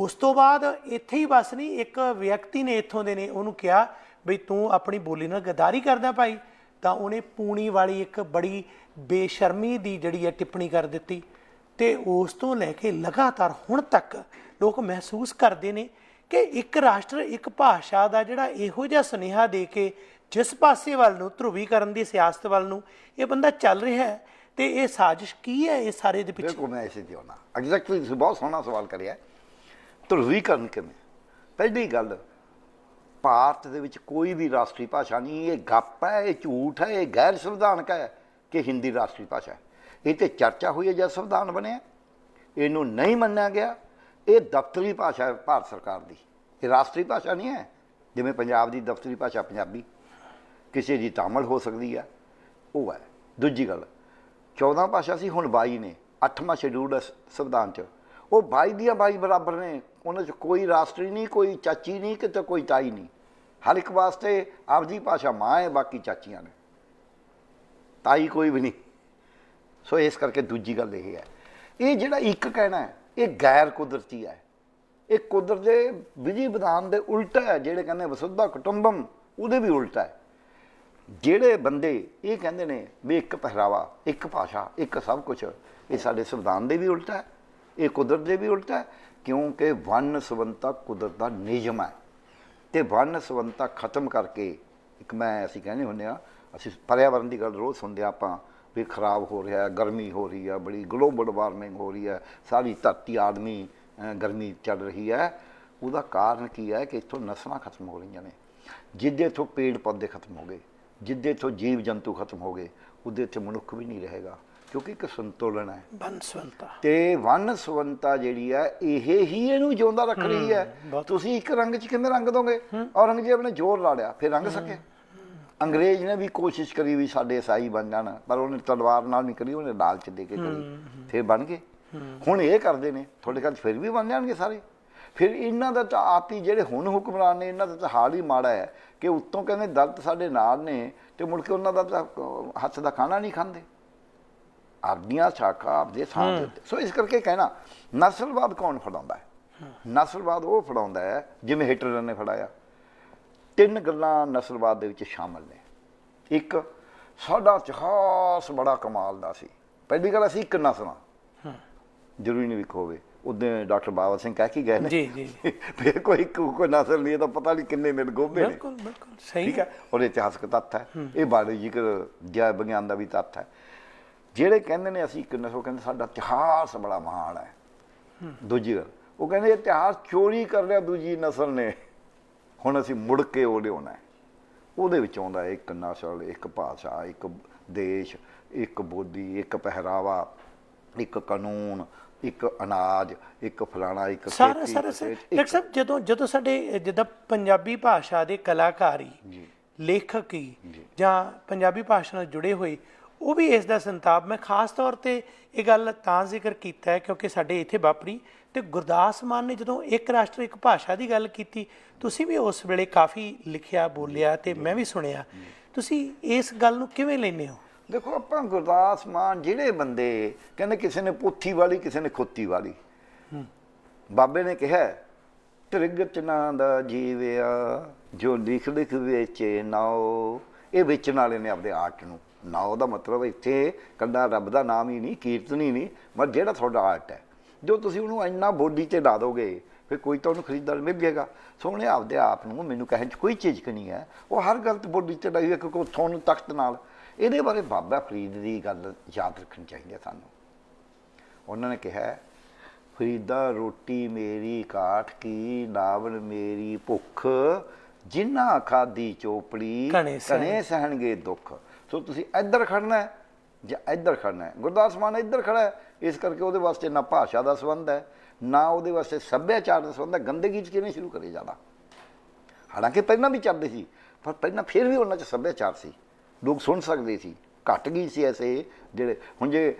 ਉਸ ਤੋਂ ਬਾਅਦ ਇੱਥੇ ਹੀ ਬਸ ਨਹੀਂ, ਇੱਕ ਵਿਅਕਤੀ ਨੇ ਇੱਥੋਂ ਦੇ ਨੇ, ਉਹਨੂੰ ਕਿਹਾ ਬਈ ਤੂੰ ਆਪਣੀ ਬੋਲੀ ਨਾਲ ਗਦਾਰੀ ਕਰਦਾ ਭਾਈ। ਤਾਂ ਉਹਨੇ ਪੂਣੀ ਵਾਲੀ ਇੱਕ ਬੜੀ ਬੇਸ਼ਰਮੀ ਦੀ ਜਿਹੜੀ ਹੈ ਟਿੱਪਣੀ ਕਰ ਦਿੱਤੀ। ਤੇ ਉਸ ਤੋਂ ਲੈ ਕੇ ਲਗਾਤਾਰ ਹੁਣ ਤੱਕ ਲੋਕ ਮਹਿਸੂਸ ਕਰਦੇ ਨੇ ਕਿ ਇੱਕ ਰਾਸ਼ਟਰ, ਇੱਕ ਭਾਸ਼ਾ ਦਾ ਜਿਹੜਾ ਇਹੋ ਜਿਹਾ ਸੁਨੇਹਾ ਦੇ ਕੇ ਜਿਸ ਪਾਸੇ ਵੱਲ ਨੂੰ ਧਰੁਵੀਕਰਨ ਦੀ ਸਿਆਸਤ ਵੱਲ ਨੂੰ ਇਹ ਬੰਦਾ ਚੱਲ ਰਿਹਾ ਹੈ। ਤੇ ਇਹ ਸਾਜ਼ਿਸ਼ ਕੀ ਹੈ ਇਹ ਸਾਰੇ ਦੇ ਪਿੱਛੇ? ਬਿਲਕੁਲ ਮੈਂ ਐਸੇ ਜਿਉਣਾ ਐਗਜ਼ੈਕਟਲੀ ਤੁਸੀਂ ਬਹੁਤ ਸੋਹਣਾ ਸਵਾਲ ਕਰਿਆ। ਧਰੁਵੀਕਰਨ ਕਿਵੇਂ? ਪਹਿਲੀ ਗੱਲ, ਭਾਰਤ ਦੇ ਵਿੱਚ ਕੋਈ ਵੀ ਰਾਸ਼ਟਰੀ ਭਾਸ਼ਾ ਨਹੀਂ, ਇਹ ਗੱਪ ਹੈ, ਇਹ ਝੂਠ ਹੈ, ਇਹ ਗੈਰ ਸੰਵਿਧਾਨਕ ਹੈ ਕਿ ਹਿੰਦੀ ਰਾਸ਼ਟਰੀ ਭਾਸ਼ਾ ਹੈ। ਇਹ ਤੇ ਚਰਚਾ ਹੋਈ ਹੈ ਜਦ ਸੰਵਿਧਾਨ ਬਣਿਆ। ਇਹਨੂੰ ਨਹੀਂ ਮੰਨਿਆ ਗਿਆ। ਇਹ ਦਫ਼ਤਰੀ ਭਾਸ਼ਾ ਹੈ ਭਾਰਤ ਸਰਕਾਰ ਦੀ। ਇਹ ਰਾਸ਼ਟਰੀ ਭਾਸ਼ਾ ਨਹੀਂ ਹੈ। ਜਿਵੇਂ ਪੰਜਾਬ ਦੀ ਦਫ਼ਤਰੀ ਭਾਸ਼ਾ ਪੰਜਾਬੀ। ਕਿਸੇ ਦੀ ਤਾਮਿਲ ਹੋ ਸਕਦੀ ਹੈ। ਉਹ ਹੈ। ਦੂਜੀ ਗੱਲ 14 ਭਾਸ਼ਾ ਸੀ, ਹੁਣ 22 ਨੇ 8ਵਾਂ ਸ਼ਡਿਊਲ ਸੰਵਿਧਾਨ 'ਚ। ਉਹ 22 ਦੀਆਂ 22 ਬਰਾਬਰ ਨੇ, ਉਹਨਾਂ 'ਚ ਕੋਈ ਰਾਸ਼ਟਰੀ ਨਹੀਂ, ਕੋਈ ਚਾਚੀ ਨਹੀਂ, ਕਿਤੇ ਕੋਈ ਤਾਈ ਨਹੀਂ। ਹਰ ਇੱਕ ਵਾਸਤੇ ਆਪਦੀ ਭਾਸ਼ਾ ਮਾਂ ਹੈ, ਬਾਕੀ ਚਾਚੀਆਂ ਨੇ। ਤਾਈ ਕੋਈ ਵੀ ਨਹੀਂ। ਸੋ ਇਸ ਕਰਕੇ ਦੂਜੀ ਗੱਲ ਇਹ ਹੈ। ਇਹ ਜਿਹੜਾ ਇੱਕ ਕਹਿਣਾ ਇਹ ਗੈਰ ਕੁਦਰਤੀ ਹੈ। ਇਹ ਕੁਦਰਤ ਦੇ ਵਿਧੀ ਵਿਧਾਨ ਦੇ ਉਲਟਾ ਹੈ, ਜਿਹੜੇ ਕਹਿੰਦੇ ਵਸੁੱਧਾ ਕੁਟੁੰਬਮ ਉਹਦੇ ਵੀ ਉਲਟਾ ਹੈ। ਜਿਹੜੇ ਬੰਦੇ ਇਹ ਕਹਿੰਦੇ ਨੇ ਵੀ ਇੱਕ ਪਹਿਰਾਵਾ, ਇੱਕ ਭਾਸ਼ਾ, ਇੱਕ ਸਭ ਕੁਝ ਇਹ ਸਾਡੇ ਸੰਵਿਧਾਨ ਦੇ ਵੀ ਉਲਟਾ ਹੈ, ਇਹ ਕੁਦਰਤ ਦੇ ਵੀ ਉਲਟਾ ਹੈ, ਕਿਉਂਕਿ ਵੰਨ ਸਵੰਤਾ ਕੁਦਰਤ ਦਾ ਨਿਯਮ ਹੈ। ਤੇ ਵੰਨ ਸਵੰਤਾ ਖਤਮ ਕਰਕੇ, ਇੱਕ ਮੈਂ ਅਸੀਂ ਕਹਿੰਦੇ ਹੁੰਦੇ ਆ ਅਸੀਂ ਪਰਿਆਵਰਨ ਦੀ ਗੱਲ ਰੋਜ਼ ਸੁਣਦੇ ਹਾਂ ਆਪਾਂ, ਵੀ ਖਰਾਬ ਹੋ ਰਿਹਾ ਗਰਮੀ ਹੋ ਰਹੀ ਹੈ, ਬੜੀ ਗਲੋਬਲ ਵਾਰਮਿੰਗ ਹੋ ਰਹੀ ਹੈ, ਸਾਰੀ ਧਰਤੀ ਆਦਮੀ ਗਰਮੀ ਚੱਲ ਰਹੀ ਹੈ। ਉਹਦਾ ਕਾਰਨ ਕੀ ਹੈ ਕਿ ਇੱਥੋਂ ਨਸਲਾਂ ਖਤਮ ਹੋ ਰਹੀਆਂ ਨੇ, ਜਿੱਦੇ ਤੋਂ ਪੇੜ ਪੌਦੇ ਖਤਮ ਹੋ ਗਏ। ਜਿੱਦੇ ਤੋਂ ਜੀਵ ਜੰਤੂ ਖਤਮ ਹੋ ਗਏ ਉਹਦੇ ਤੇ ਮਨੁੱਖ ਵੀ ਨਹੀਂ ਰਹੇਗਾ ਕਿਉਂਕਿ ਇੱਕ ਸੰਤੁਲਨ ਹੈ। ਬੰਸਵੰਤਾ ਤੇ ਵਨ ਸਵੰਤਾ ਜਿਹੜੀ ਹੈ ਇਹ ਹੀ ਇਹਨੂੰ ਜਿਉਂਦਾ ਰੱਖ ਰਹੀ ਹੈ। ਤੁਸੀਂ ਇੱਕ ਰੰਗ 'ਚ ਕਿਵੇਂ ਰੰਗ ਦੋਗੇ? ਔਰੰਗਜ਼ੇਬ ਨੇ ਜ਼ੋਰ ਲਾ ਲਿਆ ਫਿਰ ਰੰਗ ਸਕੇ। ਅੰਗਰੇਜ਼ ਨੇ ਵੀ ਕੋਸ਼ਿਸ਼ ਕਰੀ ਵੀ ਸਾਡੇ ਈਸਾਈ ਬਣ ਜਾਣ ਪਰ ਉਹਨੇ ਤਲਵਾਰ ਨਾਲ ਨਹੀਂ ਕਰੀ ਉਹਨੇ ਲਾਲਚ ਦੇ ਕੇ ਕਰੀ। ਫਿਰ ਬਣ ਗਏ। ਹੁਣ ਇਹ ਕਰਦੇ ਨੇ ਤੁਹਾਡੇ ਘਰ ਫਿਰ ਵੀ ਬਣ ਜਾਣਗੇ ਸਾਰੇ? ਫਿਰ ਇਹਨਾਂ ਦਾ ਤਾਂ ਆਪ ਹੀ ਜਿਹੜੇ ਹੁਣ ਹੁਕਮਰਾਨ ਨੇ ਇਹਨਾਂ ਦਾ ਤਾਂ ਹਾਲ ਹੀ ਮਾੜਾ ਹੈ। ਕਿ ਉੱਤੋਂ ਕਹਿੰਦੇ ਦਲਤ ਸਾਡੇ ਨਾਲ ਨੇ ਤੇ ਮੁੜ ਕੇ ਉਹਨਾਂ ਦਾ ਹੱਥ ਦਾ ਖਾਣਾ ਨਹੀਂ ਖਾਂਦੇ। ਆਪਣੀਆਂ ਸ਼ਾਖਾ ਆਪਦੇ ਥਾਂ ਦੇ ਉੱਤੇ ਸੋ ਇਸ ਕਰਕੇ ਕਹਿਣਾ ਨਸਲਵਾਦ ਕੌਣ ਫੜਾਉਂਦਾ ਹੈ? ਨਸਲਵਾਦ ਉਹ ਫੜਾਉਂਦਾ ਹੈ ਜਿਵੇਂ ਹਿਟਲਰ ਨੇ ਫੜਾਇਆ। ਤਿੰਨ ਗੱਲਾਂ ਨਸਲਵਾਦ ਦੇ ਵਿੱਚ ਸ਼ਾਮਲ ਨੇ। ਇੱਕ ਸਾਡਾ ਇਤਿਹਾਸ ਬੜਾ ਕਮਾਲ ਦਾ ਸੀ। ਪਹਿਲੀ ਗੱਲ ਅਸੀਂ ਇੱਕ ਨਸਲਾਂ ਜ਼ਰੂਰੀ ਨਹੀਂ ਵੀ ਹੋਵੇ ਉਦੋਂ ਡਾਕਟਰ ਬਾਬਾ ਸਿੰਘ ਕਹਿ ਕੇ ਗਏ ਨੇ। ਜੀ ਜੀ। ਫਿਰ ਕੋਈ ਕੋਈ ਨਸਲ ਨਹੀਂ ਤਾਂ ਪਤਾ ਨਹੀਂ ਕਿੰਨੇ ਮਿਲ ਗੋਭੇ ਨੇ। ਬਿਲਕੁਲ ਬਿਲਕੁਲ ਸਹੀ ਠੀਕ ਹੈ? ਔਰ ਇਤਿਹਾਸਕ ਤੱਥ ਹੈ। ਇਹ ਬਾਇਓਲੋਜੀਕਲ ਜਾਂ ਵਿਗਿਆਨ ਦਾ ਵੀ ਤੱਥ ਹੈ। ਜਿਹੜੇ ਕਹਿੰਦੇ ਨੇ ਅਸੀਂ ਇੱਕ ਨਸਲ ਕਹਿੰਦੇ ਸਾਡਾ ਇਤਿਹਾਸ ਬੜਾ ਮਹਾਨ ਹੈ। ਦੂਜੀ ਗੱਲ ਉਹ ਕਹਿੰਦੇ ਇਤਿਹਾਸ ਚੋਰੀ ਕਰ ਲਿਆ ਦੂਜੀ ਨਸਲ ਨੇ। ਹੁਣ ਅਸੀਂ ਮੁੜ ਕੇ ਉਹ ਲਿਆਉਣਾ ਉਹਦੇ ਵਿੱਚ ਆਉਂਦਾ ਇੱਕ ਨਸਲ ਇੱਕ ਭਾਸ਼ਾ ਇੱਕ ਦੇਸ਼ ਇੱਕ ਬੋਲੀ ਇੱਕ ਪਹਿਰਾਵਾ। ਇੱਕ ਕਾਨੂੰਨ ਇੱਕ ਅਨਾਜ ਇੱਕ ਫਲਾਣਾ ਇੱਕ ਸਾਰਾ ਸਾਰਾ ਡਾਕਟਰ ਸਾਹਿਬ ਜਦੋਂ ਜਦੋਂ ਸਾਡੇ ਜਿੱਦਾਂ ਪੰਜਾਬੀ ਭਾਸ਼ਾ ਦੇ ਕਲਾਕਾਰੀ ਜੀ। ਲੇਖਕ ਹੀ ਜਾਂ। ਪੰਜਾਬੀ ਭਾਸ਼ਾ ਨਾਲ ਜੁੜੇ ਹੋਏ ਉਹ ਵੀ ਇਸ ਦਾ ਸੰਤਾਪ ਮੈਂ ਖਾਸ ਤੌਰ ਤੇ ਇਹ ਗੱਲ ਤਾਂ ਜ਼ਿਕਰ ਕੀਤਾ ਹੈ ਕਿਉਂਕਿ ਸਾਡੇ ਇੱਥੇ ਵਾਪਰੀ ਤੇ ਗੁਰਦਾਸ ਮਾਨ ਨੇ ਜਦੋਂ ਇੱਕ ਰਾਸ਼ਟਰ ਇੱਕ ਭਾਸ਼ਾ ਦੀ ਗੱਲ ਕੀਤੀ ਤੁਸੀਂ ਵੀ ਉਸ ਵੇਲੇ ਕਾਫੀ ਲਿਖਿਆ ਬੋਲਿਆ ਤੇ ਮੈਂ ਵੀ ਸੁਣਿਆ। ਤੁਸੀਂ ਇਸ ਗੱਲ ਨੂੰ ਕਿਵੇਂ ਲੈਂਦੇ ਹੋ? ਦੇਖੋ, ਆਪਾਂ ਗੁਰਦਾਸ ਮਾਨ ਜਿਹੜੇ ਬੰਦੇ, ਕਹਿੰਦੇ ਕਿਸੇ ਨੇ ਪੋਥੀ ਵਾਲੀ, ਕਿਸੇ ਨੇ ਖੋਤੀ ਵਾਲੀ। ਬਾਬੇ ਨੇ ਕਿਹਾ, ਤ੍ਰਿਗਤ ਨਾਂ ਦਾ ਜੀਵਿਆ, ਜੋ ਲਿਖ ਲਿਖ ਵੇਚੇ ਨਾਉ। ਇਹ ਵੇਚਣ ਵਾਲੇ ਨੇ ਆਪਦੇ ਆਰਟ ਨੂੰ। ਨਾਉ ਦਾ ਮਤਲਬ ਇੱਥੇ ਕੱਲਾ ਰੱਬ ਦਾ ਨਾਮ ਹੀ ਨਹੀਂ, ਕੀਰਤਨ ਹੀ ਨਹੀਂ, ਪਰ ਜਿਹੜਾ ਤੁਹਾਡਾ ਆਰਟ ਹੈ। ਜੋ ਤੁਸੀਂ ਉਹਨੂੰ ਇੰਨਾ ਬੋਡੀ ਤੇ ਲਾ ਦੋਗੇ, ਫਿਰ ਕੋਈ ਤਾਂ ਉਹਨੂੰ ਖਰੀਦਦਾਰ ਮਿਲ ਜਾਏਗਾ ਸੋਹਣੇ ਆਪਦੇ ਆਪ ਨੂੰ, ਮੈਨੂੰ ਕਹਿਣ ਚ ਕੋਈ ਚੀਜ਼ ਨਹੀਂ ਹੈ। ਉਹ ਹਰ ਗਲਤ ਬੋਡੀ ਤੇ ਲਾਈ ਹੈ, ਕਿਉਂਕਿ ਉਹ ਤੁਹਾਨੂੰ ਤਖਤ ਨਾਲ ਇਹਦੇ ਬਾਰੇ ਬਾਬਾ ਫਰੀਦ ਦੀ ਗੱਲ ਯਾਦ ਰੱਖਣੀ ਚਾਹੀਦੀ ਹੈ ਸਾਨੂੰ। ਉਹਨਾਂ ਨੇ ਕਿਹਾ ਫਰੀਦਾ ਰੋਟੀ ਮੇਰੀ ਕਾਠ ਕੀ ਨਾਵਲ ਮੇਰੀ ਭੁੱਖ ਜਿਨ੍ਹਾਂ ਖਾਦੀ ਚੋਪੜੀ। ਘਣੇ ਸਹਿਣਗੇ ਦੁੱਖ। ਸੋ ਤੁਸੀਂ ਇੱਧਰ ਖੜਨਾ ਹੈ ਜਾਂ ਇੱਧਰ ਖੜਨਾ ਹੈ? ਗੁਰਦਾਸ ਮਾਨ ਇੱਧਰ ਖੜਾ ਹੈ। ਇਸ ਕਰਕੇ ਉਹਦੇ ਵਾਸਤੇ ਨਾ ਭਾਸ਼ਾ ਦਾ ਸੰਬੰਧ ਹੈ ਨਾ ਉਹਦੇ ਵਾਸਤੇ ਸੱਭਿਆਚਾਰ ਦਾ ਸੰਬੰਧ ਹੈ। ਗੰਦਗੀ ਚ ਕਿਵੇਂ ਸ਼ੁਰੂ ਕਰੇ ਜਾਣਾ ਹਾਲਾਂਕਿ ਪਹਿਲਾਂ ਵੀ ਚੱਲਦੇ ਸੀ ਪਰ ਪਹਿਲਾਂ ਫਿਰ ਵੀ ਉਹਨਾਂ 'ਚ ਸੱਭਿਆਚਾਰ ਸੀ। ਲੋਕ ਸੁਣ ਸਕਦੇ ਸੀ। ਘਟ ਗਈ ਸੀ ਐਸੇ ਜਿਹੜੇ ਹੁਣ ਜੇ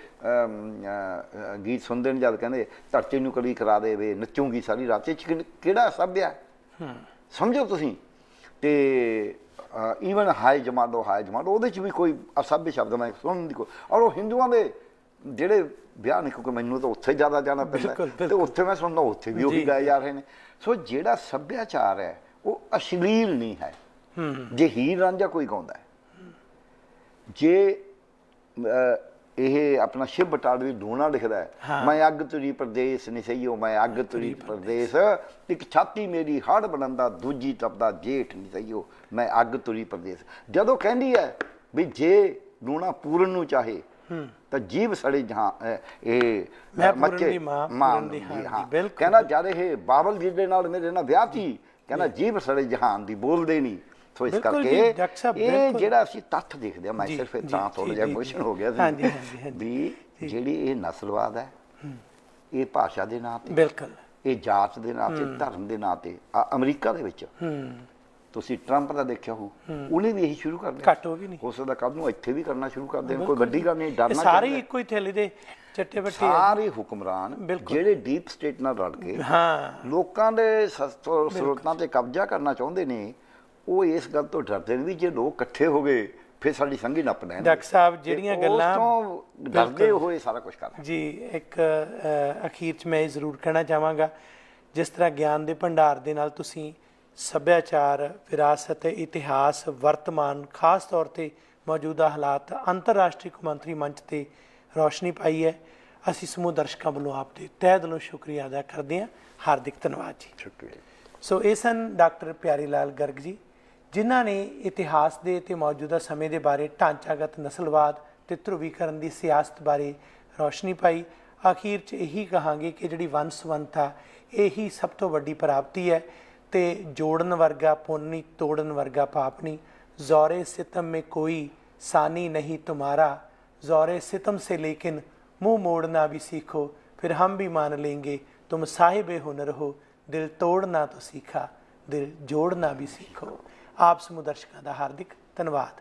ਗੀਤ ਸੁਣਦੇ ਨੇ ਜਦ ਕਹਿੰਦੇ ਧਰਤੀ ਨੂੰ ਕਲੀ ਕਰਾ ਦੇਵੇ ਨੱਚੂਗੀ ਸਾਰੀ ਰਾਤ। ਇਹ 'ਚ ਕਿਹੜਾ ਸੱਭਿਆ ਸਮਝੋ ਤੁਸੀਂ। ਤੇ ਈਵਨ ਹਾਈ ਜਮਾਡੋ ਹਾਈ ਜਮਾਡੋ ਉਹਦੇ 'ਚ ਵੀ ਕੋਈ ਅਸਭ्य ਸ਼ਬਦ ਮੈਂ ਸੁਣਨ ਦੀ ਕੋਈ ਔਰ ਉਹ ਹਿੰਦੂਆਂ ਦੇ ਜਿਹੜੇ ਵਿਆਹ ਨੇ ਕਿਉਂਕਿ ਮੈਨੂੰ ਤਾਂ ਉੱਥੇ ਜ਼ਿਆਦਾ ਜਾਣਾ ਪੈਂਦਾ। ਤੇ ਉੱਥੇ ਮੈਂ ਸੁਣਦਾ ਉੱਥੇ ਵੀ ਉਹੀ ਜੀ, ਗਾਏ ਜਾ ਰਹੇ ਨੇ। ਸੋ ਜਿਹੜਾ ਸੱਭਿਆਚਾਰ ਹੈ ਉਹ ਅਸ਼ਲੀਲ ਨਹੀਂ ਹੈ। ਜੇ ਹੀਰ ਰਾਂਝਾ ਕੋਈ ਗਾਉਂਦਾ ਜੇ ਇਹ ਆਪਣਾ ਸ਼ਿਵ ਬਟਾਲਵੀ ਡੂਣਾ ਲਿਖਦਾ ਹੈ। ਮੈਂ ਅੱਗ ਤੁਰੀ ਪ੍ਰਦੇਸ਼ ਨਿਸਈਓ ਮੈਂ ਅੱਗ ਤੁਰੀ ਪ੍ਰਦੇਸ਼। ਇੱਕ ਛਾਤੀ ਮੇਰੀ ਹੜ ਬਣੰਦਾ ਦੂਜੀ ਤਪਦਾ ਜੇਠ ਨਿਸਈਓ ਮੈਂ ਅੱਗ ਤੁਰੀ ਪ੍ਰਦੇਸ਼। ਜਦੋਂ ਕਹਿੰਦੀ ਹੈ ਵੀ ਜੇ ਡੂਣਾ ਪੂਰਨ ਨੂੰ ਚਾਹੇ ਤਾਂ ਜੀਵ ਸੜੇ ਜਹਾਂ ਇਹ ਮੈਂ ਅਹ, ਪੂਰਨ ਦੀ ਮਾਂ, ਦੀ। ਕਹਿੰਦਾ ਜਦ ਇਹ ਬਾਬਲ ਜੀ ਦੇ ਨਾਲ ਮੇਰੇ ਨਾਲ ਵਿਆਹ ਸੀ ਕਹਿੰਦਾ ਜੀਵ ਸੜੇ ਜਹਾਨ ਦੀ ਬੋਲਦੇ ਨਹੀਂ। ਸੋ ਇਸ ਬਿਲਕੁਲ ਜੀ, ਕਰਕੇ ਡਾਕਟਰ ਸਾਹਿਬ, ਇਹ ਬਿਲਕੁਲ। ਜਿਹੜਾ ਅਸੀਂ ਤੱਥ ਦੇਖਦੇ ਆ ਮੈਂ ਜੀ, ਸਿਰਫ ਇਹ ਜੀ, ਤਾਂ ਜੀ, ਥੋੜਾ ਜਿਹਾ ਜੀ, ਇਮੋਸ਼ਨ। ਹੋ ਗਿਆ ਸੀ ਹਾਂਜੀ, ਹਾਂਜੀ, ਹਾਂਜੀ। ਵੀ ਜਿਹੜੀ ਇਹ ਨਸਲਵਾਦ ਹੈ ਇਹ ਭਾਸ਼ਾ ਦੇ ਨਾਂ ਤੇ ਬਿਲਕੁਲ ਇਹ ਜਾਤ ਦੇ ਨਾਂ ਤੇ ਧਰਮ ਦੇ ਨਾਂ ਤੇ ਆ ਅਮਰੀਕਾ ਦੇ ਵਿੱਚ ਹੂੰ ਤੁਸੀਂ ਟਰੰਪ ਦਾ ਦੇਖਿਆ ਹੋ ਉਹਨੇ ਵੀ ਇਹੀ ਸ਼ੁਰੂ ਕਰ ਲਿਆ ਘੱਟ ਵੀ ਨਹੀਂ ਹੋ ਸਕਦਾ ਕੱਲ ਨੂੰ ਇੱਥੇ ਵੀ ਕਰਨਾ ਸ਼ੁਰੂ ਕਰ ਦੇਣ ਕੋਈ ਵੱਡੀ ਗੱਲ ਨਹੀਂ ਇਹ ਡਰਨਾ ਸਾਰੇ ਚਾਹੀਦਾ। ਇੱਕੋ ਹੀ ਥੈਲੇ ਦੇ ਚੱਟੇ ਬੱਟੇ। ਸਾਰੇ ਹੁਕਮਰਾਨ ਬਿਲਕੁਲ। ਜਿਹੜੇ ਡੀਪ ਸਟੇਟ ਨਾਲ ਰਲ ਕੇ ਹਾਂ ਲੋਕਾਂ ਦੇ ਸਸਤੋ ਸਰੋਤਾਂ ਤੇ ਕਬਜ਼ਾ ਕਰਨਾ ਚਾਹੁੰਦੇ ਨੇ ਉਹ ਇਸ ਗੱਲ ਤੋਂ ਡਰਦੇ ਨੇ ਵੀ ਜੇ ਲੋਕ ਇਕੱਠੇ ਹੋ ਗਏ ਫਿਰ ਸਾਡੀ ਸੰਗੀ ਨੱਪ ਲੈਣਗੇ। ਡਾਕਟਰ ਸਾਹਿਬ ਜਿਹੜੀਆਂ ਗੱਲਾਂ ਤੋਂ ਡਰਦੇ ਹੋਏ ਸਾਰਾ ਕੁਝ ਕਰਦੇ ਜੀ ਇੱਕ ਅਖੀਰ ਚ ਮੈਂ ਇਹ ਜ਼ਰੂਰ ਕਹਿਣਾ ਚਾਹਾਂਗਾ ਜਿਸ ਤਰ੍ਹਾਂ ਗਿਆਨ ਦੇ ਭੰਡਾਰ ਦੇ ਨਾਲ ਤੁਸੀਂ ਸੱਭਿਆਚਾਰ ਵਿਰਾਸਤ ਇਤਿਹਾਸ ਵਰਤਮਾਨ ਖਾਸ ਤੌਰ ਤੇ ਮੌਜੂਦਾ ਹਾਲਾਤ ਅੰਤਰਰਾਸ਼ਟਰੀ ਕੌਮਾਂਤਰੀ ਮੰਚ ਤੇ ਰੌਸ਼ਨੀ ਪਾਈ ਹੈ। ਅਸੀਂ ਸਮੂਹ ਦਰਸ਼ਕਾਂ ਵੱਲੋਂ ਆਪ ਦੇ ਤਹਿ ਦਿਲੋਂ ਸ਼ੁਕਰੀਆ ਅਦਾ ਕਰਦੇ ਹਾਂ। ਹਾਰਦਿਕ ਧੰਨਵਾਦ ਜੀ। ਸ਼ੁਕਰੀਆ। ਸੋ ਇਹ ਸਨ ਡਾਕਟਰ ਪਿਆਰੀ ਲਾਲ ਗਰਗ ਜੀ। ਜਿਨ੍ਹਾਂ ਨੇ ਇਤਿਹਾਸ ਦੇ ਤੇ ਮੌਜੂਦਾ ਸਮੇਂ ਦੇ ਬਾਰੇ ਢਾਂਚਾਗਤ ਨਸਲਵਾਦ ਤੇ ਧਰੁਵੀਕਰਨ ਦੀ ਸਿਆਸਤ ਬਾਰੇ ਰੋਸ਼ਨੀ ਪਾਈ। ਅਖੀਰ 'ਚ ਇਹੀ ਕਹਾਂਗੇ ਕਿ ਜਿਹੜੀ ਵੰਸਵੰਤਾ ਇਹੀ ਸਭ ਤੋਂ ਵੱਡੀ ਪ੍ਰਾਪਤੀ ਹੈ ਤੇ ਜੋੜਨ ਵਰਗਾ ਪੁੰਨੀ ਤੋੜਨ ਵਰਗਾ ਪਾਪ ਨਹੀਂ ਜ਼ੌਰੇ ਸਿਤਮ ਮੇ ਕੋਈ ਸਾਨੀ ਨਹੀਂ ਤੁਮਾਰਾ। ਜ਼ੌਰੇ ਸਿਤਮ ਸੇ ਲੇਕਿਨ ਮੂੰਹ ਮੋੜਨਾ ਵੀ ਸਿੱਖੋ, ਫਿਰ ਹਮ ਵੀ ਮੰਨ ਲੇਂਗੇ। ਤੁਮ ਸਾਹਿਬੇ ਹੁਨਰ ਹੋ, ਦਿਲ ਤੋੜਨਾ ਤੋ ਸਿੱਖਾ, ਦਿਲ ਜੋੜਨਾ ਵੀ ਸਿੱਖੋ। ਆਪ ਸਮੂਹ ਦਰਸ਼ਕਾਂ ਦਾ ਹਾਰਦਿਕ ਧੰਨਵਾਦ।